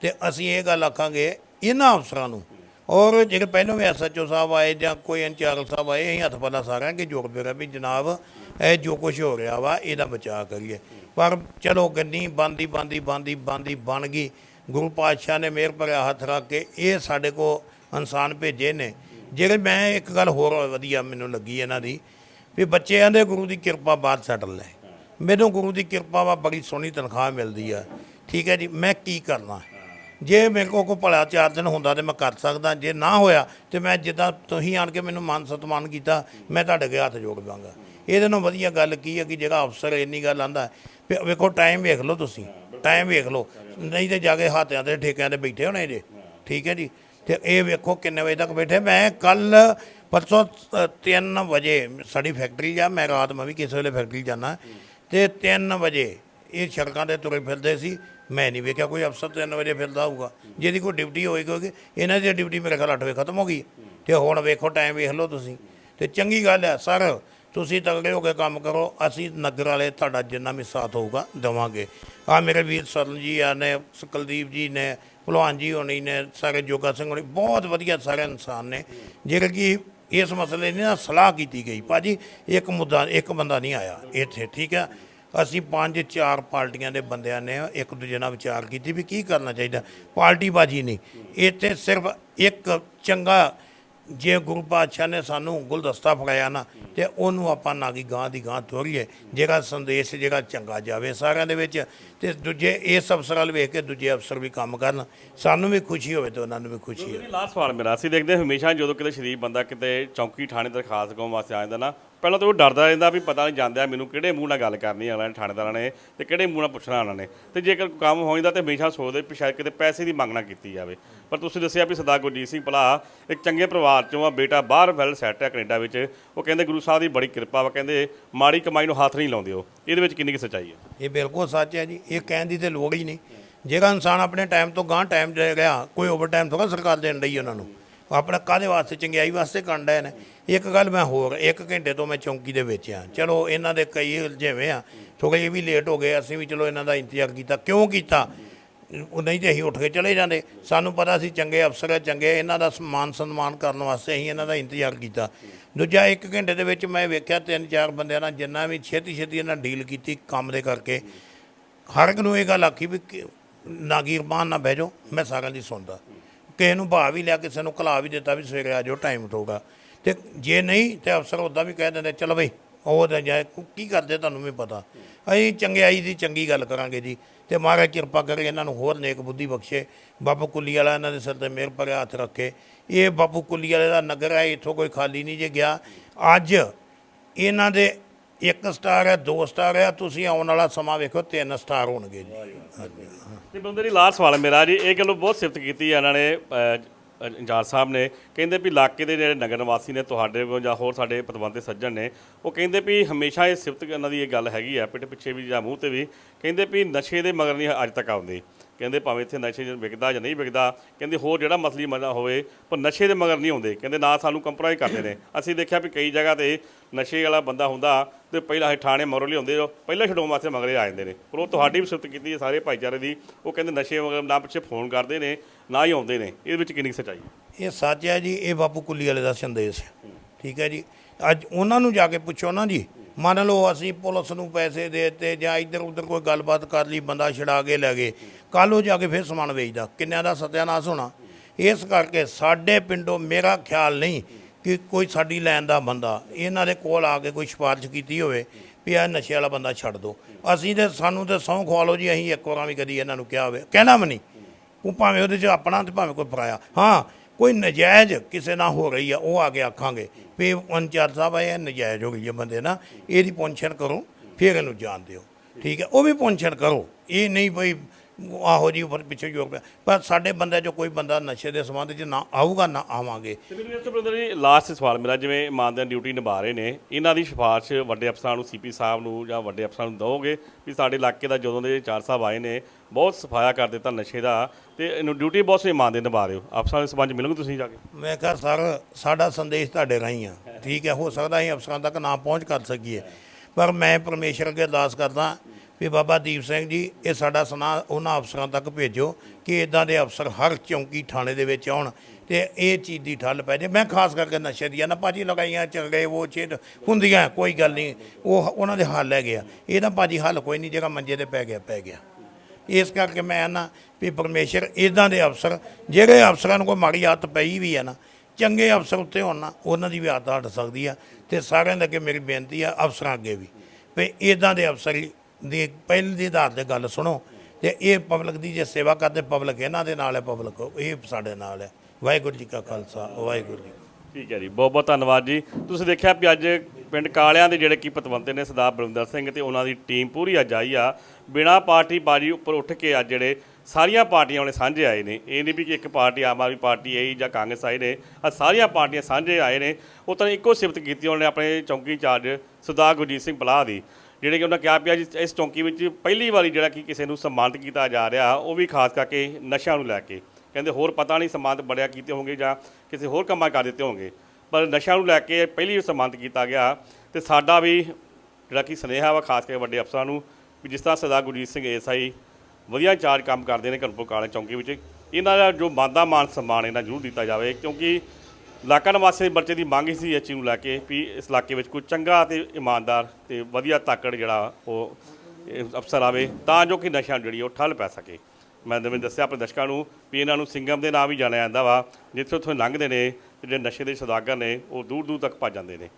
ਤੇ ਅਸੀਂ ਇਹ ਗੱਲ ਆਖਾਂਗੇ ਇਹਨਾਂ ਅਫਸਰਾਂ ਨੂੰ। ਔਰ ਜਿਹੜੇ ਪਹਿਲਾਂ ਵੀ ਐਸਐਚਓ ਸਾਹਿਬ ਆਏ ਜਾਂ ਕੋਈ ਇੰਚਾਰਜ ਸਾਹਿਬ ਆਏ, ਅਸੀਂ ਹੱਥ ਪੱਲਾ ਸਾਰਿਆਂ ਕੇ ਜੋੜ ਦੇ ਵੀ ਜਨਾਬ, ਇਹ ਜੋ ਕੁਝ ਹੋ ਰਿਹਾ ਵਾ, ਇਹਦਾ ਬਚਾਅ ਕਰੀਏ। ਪਰ ਚਲੋ ਗੰਨੀ ਬੰਦੀ ਬੰਦੀ ਬੰਦੀ ਬੰਦੀ ਬਣ ਗਈ। ਗੁਰੂ ਪਾਤਸ਼ਾਹ ਨੇ ਮਿਹਰ ਭਰਿਆ ਹੱਥ ਰੱਖ ਕੇ, ਇਹ ਸਾਡੇ ਕੋ ਇਨਸਾਨ ਭੇਜੇ ਨੇ। ਜਿਹੜੇ ਮੈਂ ਇੱਕ ਗੱਲ ਹੋਰ ਵਧੀਆ ਮੈਨੂੰ ਲੱਗੀ ਇਹਨਾਂ ਦੀ, ਵੀ ਬੱਚਿਆਂ ਦੇ ਗੁਰੂ ਦੀ ਕਿਰਪਾ ਬਾਅਦ ਸੈਟਲ ਲੈ ਮੈਨੂੰ ਗੁਰੂ ਦੀ ਕਿਰਪਾ ਵਾ ਬੜੀ ਸੋਹਣੀ ਤਨਖਾਹ ਮਿਲਦੀ ਆ। ਠੀਕ ਹੈ ਜੀ, ਮੈਂ ਕੀ ਕਰਨਾ? ਜੇ ਮੇਰੇ ਕੋਲ ਕੋਈ ਭਲਾ ਚਾਰ ਦਿਨ ਹੁੰਦਾ ਤੇ ਮੈਂ ਕਰ ਸਕਦਾ, ਜੇ ਨਾ ਹੋਇਆ ਤੇ ਮੈਂ ਜਿੱਦਾਂ ਤੁਸੀਂ ਆਣ ਕੇ ਮੈਨੂੰ ਮਾਨ ਸਤਮਾਨ ਕੀਤਾ, ਮੈਂ ਤੁਹਾਡੇ ਅੱਗੇ ਹੱਥ ਜੋੜ ਦਾਂਗਾ ਇਹਦੇ ਨਾਲੋਂ ਵਧੀਆ ਗੱਲ ਕੀ ਹੈ ਕਿ ਜਿਹੜਾ ਅਫਸਰ ਇੰਨੀ ਗੱਲ ਆਂਦਾ, ਵੀ ਵੇਖੋ ਟਾਈਮ ਵੇਖ ਲਓ ਤੁਸੀਂ ਟਾਈਮ ਵੇਖ ਲਓ। ਨਹੀਂ ਤੇ ਜਾ ਕੇ ਹਾਤਿਆਂ ਤੇ ਠੇਕਿਆਂ ਤੇ ਬੈਠੇ ਹੋਣੇ ਜੇ। ਠੀਕ ਹੈ ਜੀ ਤੇ ਇਹ ਵੇਖੋ ਕਿੰਨੇ ਵਜੇ ਤੱਕ ਬੈਠੇ ਮੈਂ ਕੱਲ ਪਰਸੋਂ 3 ਵਜੇ ਸਾਡੀ ਫੈਕਟਰੀ ਆ ਮੈਂ ਰਾਤ ਮੈਂ ਵੀ ਕਿਸੇ ਵੇਲੇ ਫੈਕਟਰੀ ਜਾਣਾ ਤੇ 3 ਵਜੇ ਇਹ ਸੜਕਾਂ ਤੇ ਤੁਰੇ ਫਿਰਦੇ ਸੀ। ਮੈਂ ਨਹੀਂ ਵੇਖਿਆ ਕੋਈ ਅਫਸਰ 3 ਵਜੇ ਫਿਰਦਾ ਹੋਊਗਾ। ਜਿਹਦੀ ਕੋਈ ਡਿਊਟੀ ਹੋਏਗੀ ਹੋਏਗੀ, ਇਹਨਾਂ ਦੀ ਡਿਊਟੀ ਮੇਰੇ ਖਿਆਲ 8 ਵਜੇ ਖਤਮ ਹੋ ਗਈ। ਤੇ ਹੁਣ ਵੇਖੋ ਟਾਈਮ ਵੇਖ ਲਓ ਤੁਸੀਂ। ਤੇ ਚੰਗੀ ਗੱਲ ਹੈ, ਸਰ, ਤੁਸੀਂ ਤਗੜੇ ਹੋ ਕੇ ਕੰਮ ਕਰੋ। ਅਸੀਂ ਨਗਰ ਵਾਲੇ ਤੁਹਾਡਾ ਜਿੰਨਾ ਵੀ ਸਾਥ ਹੋਊਗਾ, ਦੇਵਾਂਗੇ। ਆ ਮੇਰੇ ਵੀਰ ਸਰਨ ਜੀ ਆ, ਨੇ ਕੁਲਦੀਪ ਜੀ ਨੇ ਭਲਵਾਨ ਜੀ ਹੋਣੀ ਨੇ, ਸਾਰੇ ਜੋਗਾ ਸਿੰਘ ਹੋਣੀ, ਬਹੁਤ ਵਧੀਆ ਸਾਰੇ ਇਨਸਾਨ ਨੇ। ਜਿਹੜੇ ਕਿ ਇਸ ਮਸਲੇ ਦੀ ਨਾ ਸਲਾਹ ਕੀਤੀ ਗਈ, ਭਾਜੀ, ਇੱਕ ਮੁੱਦਾ, ਇੱਕ ਬੰਦਾ ਨਹੀਂ ਆਇਆ ਇੱਥੇ, ਠੀਕ ਹੈ? ਅਸੀਂ ਪੰਜ, ਚਾਰ ਪਾਰਟੀਆਂ ਦੇ ਬੰਦਿਆਂ ਨੇ ਇੱਕ ਦੂਜੇ ਨਾਲ ਵਿਚਾਰ ਕੀਤੀ ਵੀ ਕੀ ਕਰਨਾ ਚਾਹੀਦਾ। ਪਾਰਟੀ ਬਾਜੀ ਨਹੀਂ। ਇੱਥੇ ਸਿਰਫ ਇੱਕ ਚੰਗਾ ਜੇ ਗੁਰੂ ਪਾਤਸ਼ਾਹ ਨੇ ਸਾਨੂੰ ਗੁਲਦਸਤਾ ਫੜਾਇਆ ਨਾ, ਤੇ ਉਹਨੂੰ ਆਪਾਂ ਨਾ ਕੀ ਗਾਂ ਦੀ ਗਾਂ ਤੋਰੀਏ। ਜਿਹੜਾ ਸੰਦੇਸ਼, ਜਿਹੜਾ ਚੰਗਾ ਜਾਵੇ ਸਾਰਿਆਂ ਦੇ ਵਿੱਚ। ਤੇ ਦੂਜੇ ਇਸ ਅਫਸਰ ਵੱਲ ਵੇਖ ਕੇ ਦੂਜੇ ਅਫਸਰ ਵੀ ਕੰਮ ਕਰਨ। ਸਾਨੂੰ ਵੀ ਖੁਸ਼ੀ ਹੋਵੇ ਤੇ ਉਹਨਾਂ ਨੂੰ ਵੀ ਖੁਸ਼ੀ ਹੋਵੇ। ਲਾਸਟ ਸਵਾਲ ਮੇਰਾ ਅਸੀਂ ਦੇਖਦੇ ਹਾਂ ਹਮੇਸ਼ਾ ਜਦੋਂ ਕਿਤੇ ਸ਼ਰੀਫ ਬੰਦਾ ਕਿਤੇ ਚੌਂਕੀ ਥਾਣੇ ਦਰਖਾਸਤ ਕੋਲ ਵਾਸਤੇ ਆ ਜਾਂਦਾ ਨਾ ਪਹਿਲਾਂ ਤਾਂ ਉਹ ਡਰਦਾ ਰਹਿੰਦਾ ਵੀ ਪਤਾ ਨਹੀਂ ਜਾਂਦਿਆ ਮੈਨੂੰ ਕਿਹੜੇ ਮੂੰਹ ਨਾਲ ਗੱਲ ਕਰਨੀ ਆ ਥਾਣੇਦਾਰਾਂ ਨੇ ਤੇ ਕਿਹੜੇ ਮੂੰਹ ਨਾਲ ਪੁੱਛਣਾ ਉਹਨਾਂ ਨੇ। ਤੇ ਜੇਕਰ ਕੋਈ ਕੰਮ ਹੋ ਜਾਂਦਾ ਤੇ ਹਮੇਸ਼ਾ ਸੋਚਦੇ ਵੀ ਸ਼ਾਇਦ ਕਿਤੇ ਪੈਸੇ ਦੀ ਮੰਗਣਾ ਕੀਤੀ ਜਾਵੇ। ਪਰ ਤੁਸੀਂ ਦੱਸਿਆ ਵੀ ਸਰਦਾਰ ਗੁਰਜੀਤ ਸਿੰਘ ਭਲਾ ਇੱਕ ਚੰਗੇ ਪਰਿਵਾਰ ਚੋਂ ਆ ਬੇਟਾ ਬਾਹਰ ਵੈਲ ਸੈੱਟ ਹੈ ਕੈਨੇਡਾ ਵਿੱਚ ਉਹ ਕਹਿੰਦੇ ਗੁਰੂ ਸਾਹਿਬ ਦੀ ਬੜੀ ਕਿਰਪਾ ਵਾ ਕਹਿੰਦੇ ਮਾੜੀ ਕਮਾਈ ਨੂੰ ਹੱਥ ਨਹੀਂ ਲਾਉਂਦੇ ਉਹ। ਇਹਦੇ ਵਿੱਚ ਕਿੰਨੀ ਕੁ ਸੱਚਾਈ ਹੈ? ਇਹ ਬਿਲਕੁਲ ਸੱਚ ਹੈ ਜੀ। ਇਹ ਕਹਿਣ ਦੀ ਤੇ ਲੋੜ ਹੀ ਨਹੀਂ। ਜਿਹੜਾ ਇਨਸਾਨ ਆਪਣੇ ਟਾਈਮ ਤੋਂ ਗਾਂ ਟਾਈਮ ਦੇ ਗਿਆ, ਕੋਈ ਓਵਰ ਟਾਈਮ ਥੋੜਾ ਸਰਕਾਰ ਦੇਣ ਰਹੀ ਉਹਨਾਂ ਨੂੰ। ਉਹ ਆਪਣਾ ਕਾਦੇ ਵਾਸਤੇ ਚੰਗਿਆਈ ਵਾਸਤੇ ਕਰਨ ਡਏ ਨੇ। ਇੱਕ ਗੱਲ ਮੈਂ ਹੋਰ, ਇੱਕ ਘੰਟੇ ਤੋਂ ਮੈਂ ਚੌਂਕੀ ਦੇ ਵਿੱਚ ਆ ਚਲੋ, ਇਹਨਾਂ ਦੇ ਕਈ ਜਿਵੇਂ ਆ ਥੋੜੇ ਇਹ ਵੀ ਲੇਟ ਹੋ ਗਏ, ਅਸੀਂ ਵੀ ਚਲੋ ਇਹਨਾਂ ਦਾ ਇੰਤਜ਼ਾਰ ਕੀਤਾ। ਕਿਉਂ ਕੀਤਾ? ਉਹ ਨਹੀਂ ਤੇ ਅਸੀਂ ਉੱਠ ਕੇ ਚਲੇ ਜਾਂਦੇ। ਸਾਨੂੰ ਪਤਾ ਸੀ ਚੰਗੇ ਅਫਸਰ ਹੈ ਚੰਗੇ ਇਹਨਾਂ ਦਾ ਸਨਮਾਨ ਸਨਮਾਨ ਕਰਨ ਵਾਸਤੇ ਅਸੀਂ ਇਹਨਾਂ ਦਾ ਇੰਤਜ਼ਾਰ ਕੀਤਾ। ਦੂਜਾ ਇੱਕ ਘੰਟੇ ਦੇ ਵਿੱਚ ਮੈਂ ਵੇਖਿਆ, ਤਿੰਨ ਚਾਰ ਬੰਦਿਆਂ ਨਾਲ ਜਿੰਨਾ ਵੀ ਛੇਤੀ ਛੇਤੀ ਇਹਨਾਂ ਡੀਲ ਕੀਤੀ ਕੰਮ ਦੇ ਕਰਕੇ। ਹਰ ਇੱਕ ਨੂੰ ਇਹ ਗੱਲ ਆਖੀ ਵੀ ਕਿ ਨਾਗੀਰ ਬਾਨ ਨਾ ਬਹਿ ਜਾਓ, ਮੈਂ ਸਾਰਿਆਂ ਦੀ ਸੁਣਦਾ। ਕਿਸੇ ਨੂੰ ਭਾਅ ਵੀ ਲਿਆ, ਕਿਸੇ ਨੂੰ ਕਲਾ ਵੀ ਦਿੱਤਾ ਵੀ ਸਵੇਰੇ ਆ ਜਾਓ ਟਾਈਮ ਹੋਊਗਾ ਤੇ ਜੇ ਨਹੀਂ, ਤੇ ਅਫਸਰ ਉਦਾਂ ਵੀ ਕਹਿ ਦਿੰਦੇ, ਚਲੋ ਬਈ, ਉਹ ਤਾਂ ਜਾਏ, ਕੀ ਕਰਦੇ ਤੁਹਾਨੂੰ ਵੀ ਪਤਾ? ਅਸੀਂ ਚੰਗਿਆਈ ਦੀ ਚੰਗੀ ਗੱਲ ਕਰਾਂਗੇ ਜੀ। ਤੇ ਮਹਾਰਾਜ ਕਿਰਪਾ ਕਰੇ ਇਹਨਾਂ ਨੂੰ ਹੋਰ ਨੇਕ ਬੁੱਧੀ ਬਖਸ਼ੇ। ਬਾਪੂ ਕੁੱਲੀ ਵਾਲਾ ਇਹਨਾਂ ਦੇ ਸਿਰ ਤੇ ਮਿਹਰ ਭਰਿਆ ਹੱਥ ਰੱਖੇ। ਇਹ ਬਾਪੂ ਕੁੱਲੀ ਵਾਲੇ ਦਾ ਨਗਰ ਹੈ, ਇੱਥੋਂ ਕੋਈ ਖਾਲੀ ਨਹੀਂ ਜੇ ਗਿਆ। ਅੱਜ ਇਹਨਾਂ ਦੇ ਇੱਕ ਸਟਾਰ ਹੈ ਦੋ ਸਟਾਰ ਹੈ ਤੁਸੀਂ ਆਉਣ ਵਾਲਾ ਸਮਾਂ ਵੇਖੋ ਤਿੰਨ ਸਟਾਰ ਹੋਣਗੇ ਜੀ। ਹਾਂਜੀ ਤੇ ਬੰਦੇ ਦੀ ਲਾਸਟ ਸਵਾਲ ਹੈ ਮੇਰਾ ਜੀ ਇਹ ਗੱਲੋਂ ਬਹੁਤ ਸਿਫਤ ਕੀਤੀ ਹੈ ਇਹਨਾਂ ਨੇ ਇੰਚਾਰਜ ਸਾਹਿਬ ਨੇ। ਕਹਿੰਦੇ ਵੀ ਇਲਾਕੇ ਦੇ ਜਿਹੜੇ ਨਗਰ ਨਿਵਾਸੀ ਨੇ ਤੁਹਾਡੇ ਕੋਲ ਜਾਂ ਹੋਰ ਸਾਡੇ ਪਤਵੰਤੇ ਸੱਜਣ ਨੇ ਉਹ ਕਹਿੰਦੇ ਵੀ ਹਮੇਸ਼ਾ ਇਹ ਸਿਫਤ ਇਹਨਾਂ ਦੀ ਇਹ ਗੱਲ ਹੈਗੀ ਆ ਪਿੱਠ ਪਿੱਛੇ ਵੀ ਜਾਂ ਮੂੰਹ ਤੇ ਵੀ। ਕਹਿੰਦੇ ਵੀ ਨਸ਼ੇ ਦੇ ਮਗਰ ਨਹੀਂ ਅੱਜ ਤੱਕ ਆਉਂਦੇ। ਕਹਿੰਦੇ ਭਾਵੇਂ ਇੱਥੇ ਨਸ਼ੇ ਜਿਹੜਾ ਵਿਕਦਾ ਜਾਂ ਨਹੀਂ ਵਿਕਦਾ, ਕਹਿੰਦੇ ਹੋਰ ਜਿਹੜਾ ਮਸਲੀ ਮਜ਼ਾ ਹੋਵੇ, ਪਰ ਨਸ਼ੇ ਦੇ ਮਗਰ ਨਹੀਂ ਆਉਂਦੇ। ਕਹਿੰਦੇ ਨਾ ਸਾਨੂੰ ਕੰਪਰੋਮਾਈਜ਼ ਕਰਦੇ ਨੇ। ਅਸੀਂ ਦੇਖਿਆ ਵੀ ਕਈ ਜਗ੍ਹਾ ਤੇ ਨਸ਼ੇ ਵਾਲਾ ਬੰਦਾ ਹੁੰਦਾ ਤੇ ਪਹਿਲਾਂ ਇਹ ਥਾਣੇ ਮਗਰੋਂ ਲਿਆਉਂਦੇ ਹੋ ਪਹਿਲਾਂ ਛਡਾਉਣ ਵਾਸਤੇ ਮਗਰੇ ਆ ਜਾਂਦੇ ਨੇ। ਪਰ ਉਹ ਤੁਹਾਡੀ ਵੀ ਸਿਫਤ ਕੀਤੀ ਹੈ ਸਾਰੇ ਭਾਈਚਾਰੇ ਦੀ। ਉਹ ਕਹਿੰਦੇ ਨਸ਼ੇ ਮਗਰ ਨਾ ਪਿੱਛੇ ਫੋਨ ਕਰਦੇ ਨੇ, ਨਾ ਹੀ ਆਉਂਦੇ ਨੇ। ਇਹਦੇ ਵਿੱਚ ਕਿੰਨੀ ਕੁ ਇਹ ਸੱਚ ਹੈ ਜੀ, ਇਹ ਬਾਪੂ ਕੁੱਲੀ ਵਾਲੇ ਦਾ ਸੰਦੇਸ਼ ਹੈ। ਠੀਕ ਹੈ ਜੀ। ਅੱਜ ਉਹਨਾਂ ਨੂੰ ਜਾ ਕੇ ਪੁੱਛੋ ਨਾ ਜੀ ਮੰਨ ਲਓ ਅਸੀਂ ਪੁਲਿਸ ਨੂੰ ਪੈਸੇ ਦੇ ਦਿੱਤੇ ਜਾਂ ਇੱਧਰ ਉੱਧਰ ਕੋਈ ਗੱਲਬਾਤ ਕਰ ਲਈ, ਬੰਦਾ ਛਡਾ ਕੇ ਲੈ ਗਏ। ਕੱਲ੍ਹ ਉਹ ਜਾ ਕੇ ਫਿਰ ਸਮਾਨ ਵੇਚਦਾ। ਕਿੰਨਿਆਂ ਦਾ ਸਤਿਆਨਾਸ਼ ਹੋਣਾ ਇਸ ਕਰਕੇ ਸਾਡੇ ਪਿੰਡੋਂ ਮੇਰਾ ਖਿਆਲ ਨਹੀਂ ਕਿ ਕੋਈ ਸਾਡੀ ਲੈਣ ਦਾ ਬੰਦਾ, ਇਹਨਾਂ ਦੇ ਕੋਲ ਆ ਕੇ ਕੋਈ ਸਿਫਾਰਿਸ਼ ਕੀਤੀ ਹੋਵੇ ਵੀ ਇਹ ਨਸ਼ੇ ਵਾਲਾ ਬੰਦਾ ਛੱਡ ਦਿਓ ਅਸੀਂ ਤੇ, ਸਾਨੂੰ ਤੇ ਸਹੁੰ ਖਵਾ ਲਓ ਜੀ, ਅਸੀਂ ਇੱਕ ਵਾਰਾਂ ਵੀ ਕਦੀ ਇਹਨਾਂ ਨੂੰ ਕਿਹਾ ਹੋਵੇ। ਕਹਿਣਾ ਵੀ ਨਹੀਂ। ਉਹ ਭਾਵੇਂ ਉਹਦੇ 'ਚ ਆਪਣਾ ਤੇ ਭਾਵੇਂ ਕੋਈ ਪਰਾਇਆ ਹਾਂ ਕੋਈ ਨਜਾਇਜ਼ ਕਿਸੇ ਨਾਲ ਹੋ ਰਹੀ ਆ, ਉਹ ਆ ਕੇ ਆਖਾਂਗੇ। ਵੀ ਪੰਚਾਇਤ ਸਾਹਿਬ ਇਹ ਨਜਾਇਜ਼ ਹੋ ਗਈ ਹੈ ਬੰਦੇ ਨਾਲ, ਇਹਦੀ ਪੁੰਛਣ ਕਰੋ, ਫਿਰ ਇਹਨੂੰ ਜਾਣ ਦਿਓ ਠੀਕ ਹੈ, ਉਹ ਵੀ ਪੁੰਛਣ ਕਰੋ। ਇਹ ਨਹੀਂ ਬਈ ਆਹੋ ਜੀ ਉੱਪਰ ਪਿੱਛੇ ਜੋਗ ਪਿਆ। ਪਰ ਸਾਡੇ ਬੰਦੇ ਜੋ ਕੋਈ ਬੰਦਾ ਨਸ਼ੇ ਦੇ ਸੰਬੰਧ 'ਚ ਨਾ ਆਊਗਾ ਨਾ ਆਵਾਂਗੇ। ਤੇ ਮੈਨੂੰ ਇਸ ਤੋਂ ਬ੍ਰਦਰ ਜੀ ਲਾਸਟ ਸਵਾਲ ਮੇਰਾ ਜਿਵੇਂ ਇਮਾਨਦਾਰ ਡਿਊਟੀ ਨਿਭਾ ਰਹੇ ਨੇ ਇਹਨਾਂ ਦੀ ਸਿਫਾਰਿਸ਼ ਵੱਡੇ ਅਫਸਰਾਂ ਨੂੰ ਸੀਪੀ ਸਾਹਿਬ ਨੂੰ ਜਾਂ ਵੱਡੇ ਅਫਸਰਾਂ ਨੂੰ ਦਿਓਗੇ ਵੀ ਸਾਡੇ ਇਲਾਕੇ ਦਾ ਜਦੋਂ ਦੇ ਚਾਰ ਸਾਹਿਬ ਆਏ ਨੇ ਬਹੁਤ ਸਫਾਇਆ ਕਰ ਦਿੱਤਾ ਨਸ਼ੇ ਦਾ ਤੇ ਇਹਨੂੰ ਡਿਊਟੀ ਬਹੁਤ ਸੇ ਇਮਾਨਦਾਰ ਨਿਭਾ ਰਹੇ ਹੋ। ਅਫਸਰਾਂ ਦੇ ਸਬੰਧ ਮਿਲੋਗੇ ਤੁਸੀਂ ਜਾ ਕੇ? ਮੈਂ ਕਿਹਾ ਸਰ ਸਾਡਾ ਸੰਦੇਸ਼ ਤੁਹਾਡੇ ਰਾਹੀਂ ਆ। ਠੀਕ ਹੈ ਹੋ ਸਕਦਾ ਅਸੀਂ ਅਫਸਰਾਂ ਤੱਕ ਨਾ ਪਹੁੰਚ ਕਰ ਸਕੀਏ। ਪਰ ਮੈਂ ਪਰਮੇਸ਼ਰ ਅੱਗੇ ਅਰਦਾਸ ਕਰਦਾ ਵੀ ਬਾਬਾ ਦੀਪ ਸਿੰਘ ਜੀ, ਇਹ ਸਾਡਾ ਸੁਨਾ, ਉਹਨਾਂ ਅਫਸਰਾਂ ਤੱਕ ਭੇਜੋ ਕਿ ਇਦਾਂ ਦੇ ਅਫਸਰ ਹਰ ਚੌਂਕੀ ਥਾਣੇ ਦੇ ਵਿੱਚ ਆਉਣ ਤੇ ਇਹ ਚੀਜ਼ ਦੀ ਠੱਲ ਪੈ ਜੇ। ਮੈਂ ਖਾਸ ਕਰਕੇ ਨਸ਼ੇ ਦੀਆਂ ਨਾ ਭਾਜੀ ਲਗਾਈਆਂ ਝਗੜੇ ਉਹ ਚੀਜ਼ ਹੁੰਦੀਆਂ, ਕੋਈ ਗੱਲ ਨਹੀਂ। ਉਹ ਉਹਨਾਂ ਦੇ ਹੱਲ ਹੈਗੇ ਆ। ਇਹਦਾ ਭਾਜੀ ਹੱਲ ਕੋਈ ਨਹੀਂ, ਜਿਹੜਾ ਮੰਜੇ ਤੇ ਪੈ ਗਿਆ ਪੈ ਗਿਆ। ਇਸ ਕਰਕੇ ਮੈਂ ਨਾ ਵੀ ਪਰਮੇਸ਼ਰ ਇਦਾਂ ਦੇ ਅਫਸਰ, ਜਿਹੜੇ ਅਫਸਰਾਂ ਨੂੰ ਕੋਈ ਮਾੜੀ ਆਦਤ ਪਈ ਵੀ ਹੈ ਨਾ, ਚੰਗੇ ਅਫਸਰ ਉੱਤੇ ਹੋਣ ਨਾ, ਉਹਨਾਂ ਦੀ ਵੀ ਆਦਤ ਹਟ ਸਕਦੀ ਆ। ਤੇ ਸਾਰਿਆਂ ਦੇ ਅੱਗੇ ਮੇਰੀ ਬੇਨਤੀ ਆ, ਅਫਸਰਾਂ ਅੱਗੇ ਵੀ। ਵੀ ਇਦਾਂ ਦੇ ਅਫਸਰ ਦੀ ਪਹਿਲ ਦੀ ਆਧਾਰ ਤੇ ਗੱਲ ਸੁਣੋ। ਤੇ ਇਹ ਪਬਲਿਕ ਦੀ ਜੇ ਸੇਵਾ ਕਰਦੇ ਪਬਲਿਕ ਇਹਨਾਂ ਦੇ ਨਾਲ ਹੈ ਪਬਲਿਕ ਇਹ ਸਾਡੇ ਨਾਲ ਹੈ। ਵਾਹਿਗੁਰੂ ਜੀ ਕਾ ਖਾਲਸਾ, ਵਾਹਿਗੁਰੂ ਜੀ ਠੀਕ ਹੈ ਜੀ, ਬਹੁਤ ਬਹੁਤ ਧੰਨਵਾਦ ਜੀ। ਤੁਸੀਂ ਦੇਖਿਆ ਵੀ ਅੱਜ ਪਿੰਡ ਕਾਲਿਆਂ ਦੇ ਜਿਹੜੇ ਕੀ ਪਤਵੰਤੇ ਨੇ, ਸਰਦਾਰ ਬਲਵਿੰਦਰ ਸਿੰਘ ਤੇ ਉਹਨਾਂ ਦੀ ਟੀਮ ਪੂਰੀ ਅੱਜ ਆਈ ਆ। ਬਿਨਾ ਪਾਰਟੀ ਬਾਜੀ ਉੱਪਰ ਉੱਠ ਕੇ ਅੱਜ ਜਿਹੜੇ ਸਾਰੀਆਂ ਪਾਰਟੀਆਂ ਉਹਨੇ ਸਾਂਝੇ ਆਏ ਨੇ। ਇਹ ਨਹੀਂ ਵੀ ਕਿ ਇੱਕ ਪਾਰਟੀ, ਆਮ ਆਦਮੀ ਪਾਰਟੀ ਆਈ ਜਾਂ ਕਾਂਗਰਸ ਆਏ ਨੇ। ਆ ਸਾਰੀਆਂ ਪਾਰਟੀਆਂ ਸਾਂਝੇ ਆਏ ਨੇ। ਉਹ ਤਾਂ ਇੱਕੋ ਸਿਫਤ ਕੀਤੀ ਉਹਨਾਂ ਨੇ ਆਪਣੇ ਚੌਂਕੀ ਚਾਰਜ ਸਰਦਾਰ ਗੁਰਜੀਤ ਸਿੰਘ ਪਲਾਹ ਦੀ। ਜਿਹੜੇ ਕਿ ਉਹਨਾਂ ਕਿਹਾ ਪਿਆ ਜੀ, ਇਸ ਚੌਂਕੀ ਵਿੱਚ ਪਹਿਲੀ ਵਾਰੀ ਜਿਹੜਾ ਕਿ ਕਿਸੇ ਨੂੰ ਸਨਮਾਨਿਤ ਕੀਤਾ ਜਾ ਰਿਹਾ, ਉਹ ਵੀ ਖਾਸ ਕਰਕੇ ਨਸ਼ਿਆਂ ਨੂੰ ਲੈ ਕੇ। ਕਹਿੰਦੇ ਹੋਰ ਪਤਾ ਨਹੀਂ ਸਨਮਾਨਿਤ ਬੜਿਆ ਕੀਤੇ ਹੋਣਗੇ ਜਾਂ ਕਿਸੇ ਹੋਰ ਕੰਮਾਂ ਕਰ ਦਿੱਤੇ ਹੋਣਗੇ। ਪਰ ਨਸ਼ਿਆਂ ਨੂੰ ਲੈ ਕੇ ਪਹਿਲੀ ਵਾਰ ਸਨਮਾਨਿਤ ਕੀਤਾ ਗਿਆ ਤੇ ਸਾਡਾ ਵੀ ਜਿਹੜਾ ਕਿ ਸੁਨੇਹਾ ਵਾ, ਖਾਸ ਕਰਕੇ ਵੱਡੇ ਅਫਸਰਾਂ ਨੂੰ, ਵੀ ਜਿਸ ਤਰ੍ਹਾਂ ਸਰਦਾਰ ਗੁਰਜੀਤ ਸਿੰਘ ਐਸਆਈ ਵਧੀਆ ਇੰਚਾਰਜ ਕੰਮ ਕਰਦੇ ਨੇ ਘਨਪੁਰ ਕਾਲੇ ਚੌਂਕੀ ਵਿੱਚ, ਇਹਨਾਂ ਦਾ ਜੋ ਮਾਦਾ ਮਾਨ ਸਨਮਾਨ ਇਹਨਾਂ ਜ਼ਰੂਰ ਦਿੱਤਾ ਜਾਵੇ, ਕਿਉਂਕਿ ਇਲਾਕਾ ਨਿਵਾਸੀ ਬੱਚੇ ਦੀ ਮੰਗ ਸੀ ਇਸ ਨੂੰ ਲੈ ਕੇ ਵੀ ਇਸ ਇਲਾਕੇ ਵਿੱਚ ਕੋਈ ਚੰਗਾ ਤੇ ਇਮਾਨਦਾਰ ਤੇ ਵਧੀਆ ਤਾਕੜ ਜਿਹੜਾ ਉਹ ਅਫਸਰ ਆਵੇ ਤਾਂ ਜੋ ਕਿ ਨਸ਼ਾ ਜਿਹੜੀ ਉਹ ਠੱਲ ਪੈ ਸਕੇ। ਮੈਂ ਜਿਵੇਂ ਦੱਸਿਆ ਆਪਣੇ ਦਰਸ਼ਕਾਂ ਨੂੰ ਵੀ ਇਹਨਾਂ ਨੂੰ ਸਿੰਗਮ ਦੇ ਨਾਂ ਵੀ ਜਾਣਿਆ ਜਾਂਦਾ ਵਾ, ਜਿੱਥੇ ਉੱਥੋਂ ਲੰਘਦੇ ਨੇ ਤੇ ਜਿਹੜੇ ਨਸ਼ੇ ਦੇ ਸੌਦਾਗਰ ਨੇ, ਉਹ ਦੂਰ ਦੂਰ ਤੱਕ ਭੱਜ ਜਾਂਦੇ ਨੇ।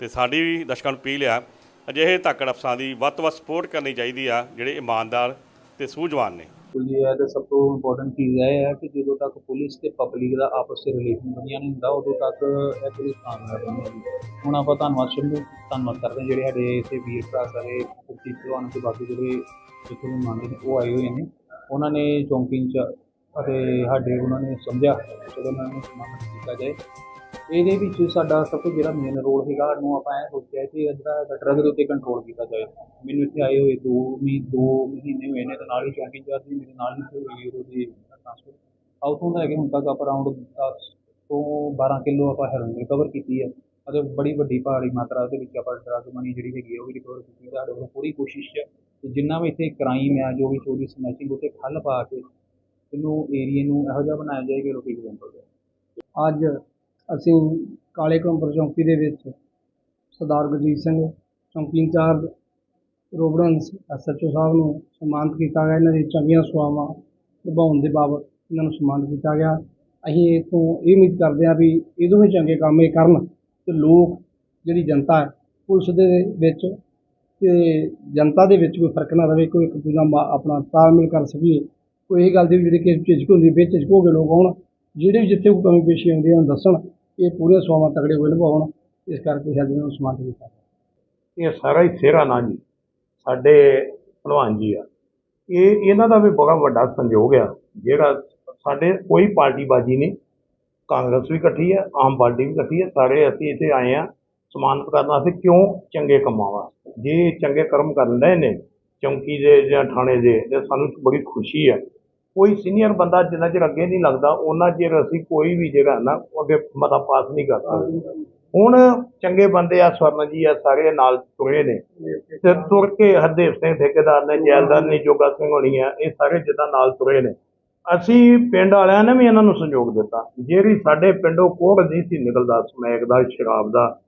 ਤੇ ਸਾਡੀ ਵੀ ਦਰਸ਼ਕਾਂ ਨੂੰ ਅਪੀਲ ਆ, ਅਜਿਹੇ ਤਾਕੜ ਅਫਸਰਾਂ ਦੀ ਵੱਧ ਤੋਂ ਵੱਧ ਸਪੋਰਟ ਕਰਨੀ ਚਾਹੀਦੀ ਆ, ਜਿਹੜੇ ਇਮਾਨਦਾਰ ਤੇ ਸੂਝਵਾਨ ਨੇ। ਜੀ ਹੈ ਤੇ ਸਭ ਤੋਂ ਇੰਪੋਰਟੈਂਟ ਚੀਜ਼ ਇਹ ਹੈ ਕਿ ਜਦੋਂ ਤੱਕ ਪੁਲਿਸ ਤੇ ਪਬਲਿਕ ਦਾ ਆਪਸ ਵਿੱਚ ਰਿਲੇਸ਼ਨ ਵਧੀਆ ਨਹੀਂ ਹੁੰਦਾ, ਉਦੋਂ ਤੱਕ ਇਹ ਪੁਲਿਸ ਕਾਮਯਾਬ ਨਹੀਂ ਹੁੰਦੀ ਹੁਣ ਆਪਾਂ ਧੰਨਵਾਦ ਸ਼ੁਰੂ, ਧੰਨਵਾਦ ਕਰਦੇ ਹਾਂ ਜਿਹੜੇ ਸਾਡੇ ਇੱਥੇ ਵੀਰ ਭਰਾ ਸਾਰੇ ਕੁੱਤੀ ਭਲਵਾਨ ਤੇ ਬਾਕੀ ਜਿਹੜੇ ਜਿੱਥੇ ਵੀ ਮੰਨਦੇ ਨੇ, ਉਹ ਆਏ ਹੋਏ ਨੇ। ਉਹਨਾਂ ਨੇ ਚੌਂਕੀ ਚ ਅਤੇ ਸਾਡੇ ਉਹਨਾਂ ਨੇ ਸਮਝਿਆ, ਚਲੋ ਉਹਨਾਂ ਨੂੰ ਸਨਮਾਨਿਤ ਕੀਤਾ ਜਾਏ। ਇਹਦੇ ਵਿੱਚ ਸਾਡਾ ਸਭ ਤੋਂ ਜਿਹੜਾ ਮੇਨ ਰੋਲ ਹੈਗਾ ਨੂੰ ਆਪਾਂ ਇਹ ਸੋਚਿਆ ਕਿ ਜਿਹੜਾ ਡਰੱਗ ਦੇ ਉੱਤੇ ਕੰਟਰੋਲ ਕੀਤਾ ਜਾਏ ਮੈਨੂੰ ਇੱਥੇ ਆਏ ਹੋਏ ਦੋ ਮਹੀ ਦੋ ਮਹੀਨੇ ਹੋਏ ਨੇ, ਤੇ ਨਾਲ ਹੀ ਚੌਂਕੀ ਇੰਚਾਰਜ ਜੀ ਮੇਰੇ ਨਾਲ ਹੀ ਇੱਥੇ ਹੋਈ ਉਹਦੀ ਟ੍ਰਾਂਸਫਰ ਆਊਟੋਂ ਦਾ ਹੈਗੇ ਹੁਣ ਤੱਕ ਆਪਾਂ ਅਰਾਊਂਡ 10 ਤੋਂ 12 ਕਿਲੋ ਆਪਾਂ ਹੈਰੋਇਨ ਰਿਕਵਰ ਕੀਤੀ ਹੈ। ਅਤੇ ਬੜੀ ਵੱਡੀ ਭਾਰੀ ਮਾਤਰਾ ਦੇ ਵਿੱਚ ਆਪਾਂ ਡਰੱਗ ਮਨੀ ਜਿਹੜੀ ਹੈਗੀ ਆ, ਉਹ ਵੀ ਰਿਕਵਰ ਕੀਤੀ ਹੈ। ਸਾਡੇ ਵੱਲੋਂ ਪੂਰੀ ਕੋਸ਼ਿਸ਼ ਹੈ ਕਿ ਜਿੰਨਾ ਵੀ ਇੱਥੇ ਕ੍ਰਾਈਮ ਹੈ ਜੋ ਵੀ ਚੋਰੀ ਸਮੈਚਿੰਗ ਉੱਤੇ ਖੱਲ ਪਾ ਕੇ ਇਹਨੂੰ ਏਰੀਏ ਨੂੰ ਇਹੋ ਜਿਹਾ ਬਣਾਇਆ ਜਾਏ ਕਿ ਲੋਕੀ ਐਗਜ਼ਾਮਪਲ ਅੱਜ ਅਸੀਂ ਕਾਲੇ ਕੰਪਰ ਚੌਂਕੀ ਦੇ ਵਿੱਚ ਸਰਦਾਰ ਗੁਰਜੀਤ ਸਿੰਘ ਚੌਂਕੀ ਇੰਚਾਰਜ ਰੋਬਰਨਸ ਐਸਐਚਓ ਸਾਹਿਬ ਨੂੰ ਸਨਮਾਨਿਤ ਕੀਤਾ ਗਿਆ। ਇਹਨਾਂ ਦੀ ਚੰਗੀਆਂ ਸੇਵਾਵਾਂ ਨਿਭਾਉਣ ਦੇ ਬਾਬਤ ਇਹਨਾਂ ਨੂੰ ਸਨਮਾਨਿਤ ਕੀਤਾ ਗਿਆ। ਅਸੀਂ ਇਹ ਤੋਂ ਇਹ ਉਮੀਦ ਕਰਦੇ ਹਾਂ ਵੀ ਇਹਦੋਂ ਹੀ ਚੰਗੇ ਕੰਮ ਇਹ ਕਰਨ ਤੇ ਲੋਕ, ਜਿਹੜੀ ਜਨਤਾ ਹੈ, ਪੁਲਿਸ ਦੇ ਵਿੱਚ ਤੇ ਜਨਤਾ ਦੇ ਵਿੱਚ ਕੋਈ ਫ਼ਰਕ ਨਾ ਰਵੇ, ਕੋਈ ਇੱਕ ਦੂਜਾ ਮਾ- ਆਪਣਾ ਤਾਲਮੇਲ ਕਰ ਸਕੀਏ। ਕੋਈ ਇਹ ਗੱਲ ਦੀ ਵੀ ਜਿਹੜੀ ਕਿ ਝਿਜਕ ਹੁੰਦੀ ਵਿੱਚ ਝਿਜਕ ਹੋ ਕੇ ਲੋਕ ਆਉਣ, ਜਿਹੜੇ ਵੀ ਜਿੱਥੇ ਕੋਈ ਕਮੀ ਪੇਸ਼ੀ ਆਉਂਦੀ ਹੈ ਉਹਨੂੰ ਦੱਸਣ। ਇਹ ਪੂਰੇ ਸੇਵਾਵਾਂ ਤਗੜੇ ਹੋਏ ਨਿਭਾਉਣ ਇਸ ਕਰਕੇ ਸਾਡੇ ਨੂੰ ਸਨਮਾਨਿਤ ਕੀਤਾ ਇਹ ਸਾਰਾ ਹੀ ਸਿਹਰਾ ਨਾ ਜੀ, ਸਾਡੇ ਭਲਵਾਨ ਜੀ ਆ। ਇਹ, ਇਹਨਾਂ ਦਾ ਵੀ ਬੜਾ ਵੱਡਾ ਸੰਯੋਗ ਆ, ਜਿਹੜਾ ਸਾਡੇ ਕੋਈ ਪਾਰਟੀ ਬਾਜੀ ਨਹੀਂ, ਕਾਂਗਰਸ ਵੀ ਇਕੱਠੀ ਹੈ ਆਮ ਪਾਰਟੀ ਵੀ ਇਕੱਠੀ ਹੈ ਸਾਰੇ ਅਸੀਂ ਇੱਥੇ ਆਏ ਆ ਸਮਾਨਤ ਕਰਨ ਵਾਸਤੇ ਕਿਉਂ ਚੰਗੇ ਕੰਮਾਂ ਵਾਸਤੇ? ਜੇ ਚੰਗੇ ਕਰਮ ਕਰਨ ਰਹੇ ਨੇ, ਚੌਂਕੀ ਦੇ ਜਾਂ ਥਾਣੇ ਦੇ, ਤੇ ਸਾਨੂੰ ਬੜੀ ਖੁਸ਼ੀ ਆ ਕੋਈ ਸੀਨੀਅਰ ਬੰਦਾ ਜਿੰਨਾ ਚਿਰ ਅੱਗੇ ਨਹੀਂ ਲੱਗਦਾ ਉਹਨਾਂ ਚਿਰ ਅਸੀਂ ਕੋਈ ਵੀ ਜਿਹੜਾ ਨਾ ਅੱਗੇ ਮਤਾ ਪਾਸ ਨਹੀਂ ਕਰ ਸਕਦੇ। ਹੁਣ ਚੰਗੇ ਬੰਦੇ ਆ, ਸਵਰਨ ਜੀ ਆ, ਸਾਰੇ ਨਾਲ ਤੁਰੇ ਨੇ। ਤੇ ਤੁਰ ਕੇ ਹਰਦੇਵ ਸਿੰਘ ਠੇਕੇਦਾਰ ਨੇ, ਜੈਲਦਾਰ ਨੇ, ਜੋਗਾ ਸਿੰਘ ਹੋਣੀ ਆ ਇਹ ਸਾਰੇ ਜਿੱਦਾਂ ਨਾਲ ਤੁਰੇ ਨੇ। ਅਸੀਂ ਪਿੰਡ ਵਾਲਿਆਂ ਨੇ ਵੀ ਇਹਨਾਂ ਨੂੰ ਸਹਿਯੋਗ ਦਿੱਤਾ। ਜਿਹੜੀ ਸਾਡੇ ਪਿੰਡੋਂ ਕੋੜ ਨਹੀਂ ਸੀ ਨਿਕਲਦਾ, ਸਮੈਕ ਦਾ, ਸ਼ਰਾਬ ਦਾ,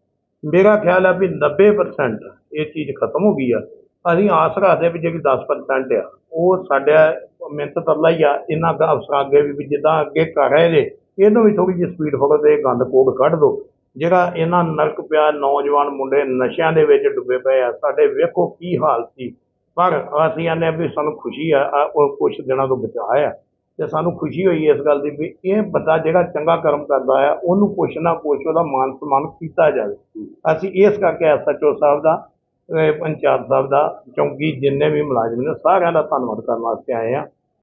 ਮੇਰਾ ਖਿਆਲ ਹੈ ਵੀ 90% ਇਹ ਚੀਜ਼ ਖਤਮ ਹੋ ਗਈ ਆ। ਅਸੀਂ ਆਸ ਰੱਖਦੇ ਵੀ ਜਿਹੜੀ 10% ਆ, ਉਹ ਸਾਡਾ ਮਿਹਨਤ ਤਰਲਾ ਹੀ ਆ, ਇਹਨਾਂ ਦਾ ਅਫਸਰਾਂ ਅੱਗੇ ਵੀ ਜਿੱਦਾਂ ਅੱਗੇ ਕਰ ਰਹੇ ਨੇ, ਇਹਨੂੰ ਵੀ ਥੋੜੀ ਜਿਹੀ ਸਪੀਡ ਫੜੋ ਤੇ ਗੰਦ ਕੋੜ ਕੱਢ ਦਿਓ ਜਿਹੜਾ ਇਹਨਾਂ ਨਰਕ ਪਿਆ ਨੌਜਵਾਨ ਮੁੰਡੇ ਨਸ਼ਿਆਂ ਦੇ ਵਿੱਚ ਡੁੱਬੇ ਪਏ ਆ, ਸਾਡੇ ਵੇਖੋ ਕੀ ਹਾਲ ਸੀ। ਪਰ ਅਸੀਂ ਆਨੇ ਵੀ ਸਾਨੂੰ ਖੁਸ਼ੀ ਆ ਉਹ ਕੁਛ ਦਿਨਾਂ ਤੋਂ ਬਚਾਇਆ ਤੇ ਸਾਨੂੰ ਖੁਸ਼ੀ ਹੋਈ ਇਸ ਗੱਲ ਦੀ ਵੀ ਇਹ ਬੰਦਾ ਜਿਹੜਾ ਚੰਗਾ ਕਰਮ ਕਰਦਾ ਆ, ਉਹਨੂੰ ਕੁਛ ਨਾ ਕੁਛ ਉਹਦਾ ਮਾਨ ਸਨਮਾਨ ਕੀਤਾ ਜਾਵੇ। ਅਸੀਂ ਇਸ ਕਰਕੇ ਐਸਐਚਓ ਸਾਹਿਬ ਦਾ ਪੰਚਾਇਤ ਸਾਹਿਬ ਦਾ ਚੌਂਕੀ ਜਿੰਨੇ ਵੀ ਮੁਲਾਜ਼ਮ ਨੇ ਸਾਰਿਆਂ ਦਾ ਧੰਨਵਾਦ ਕਰਨ ਵਾਸਤੇ ਆਏ ਆ।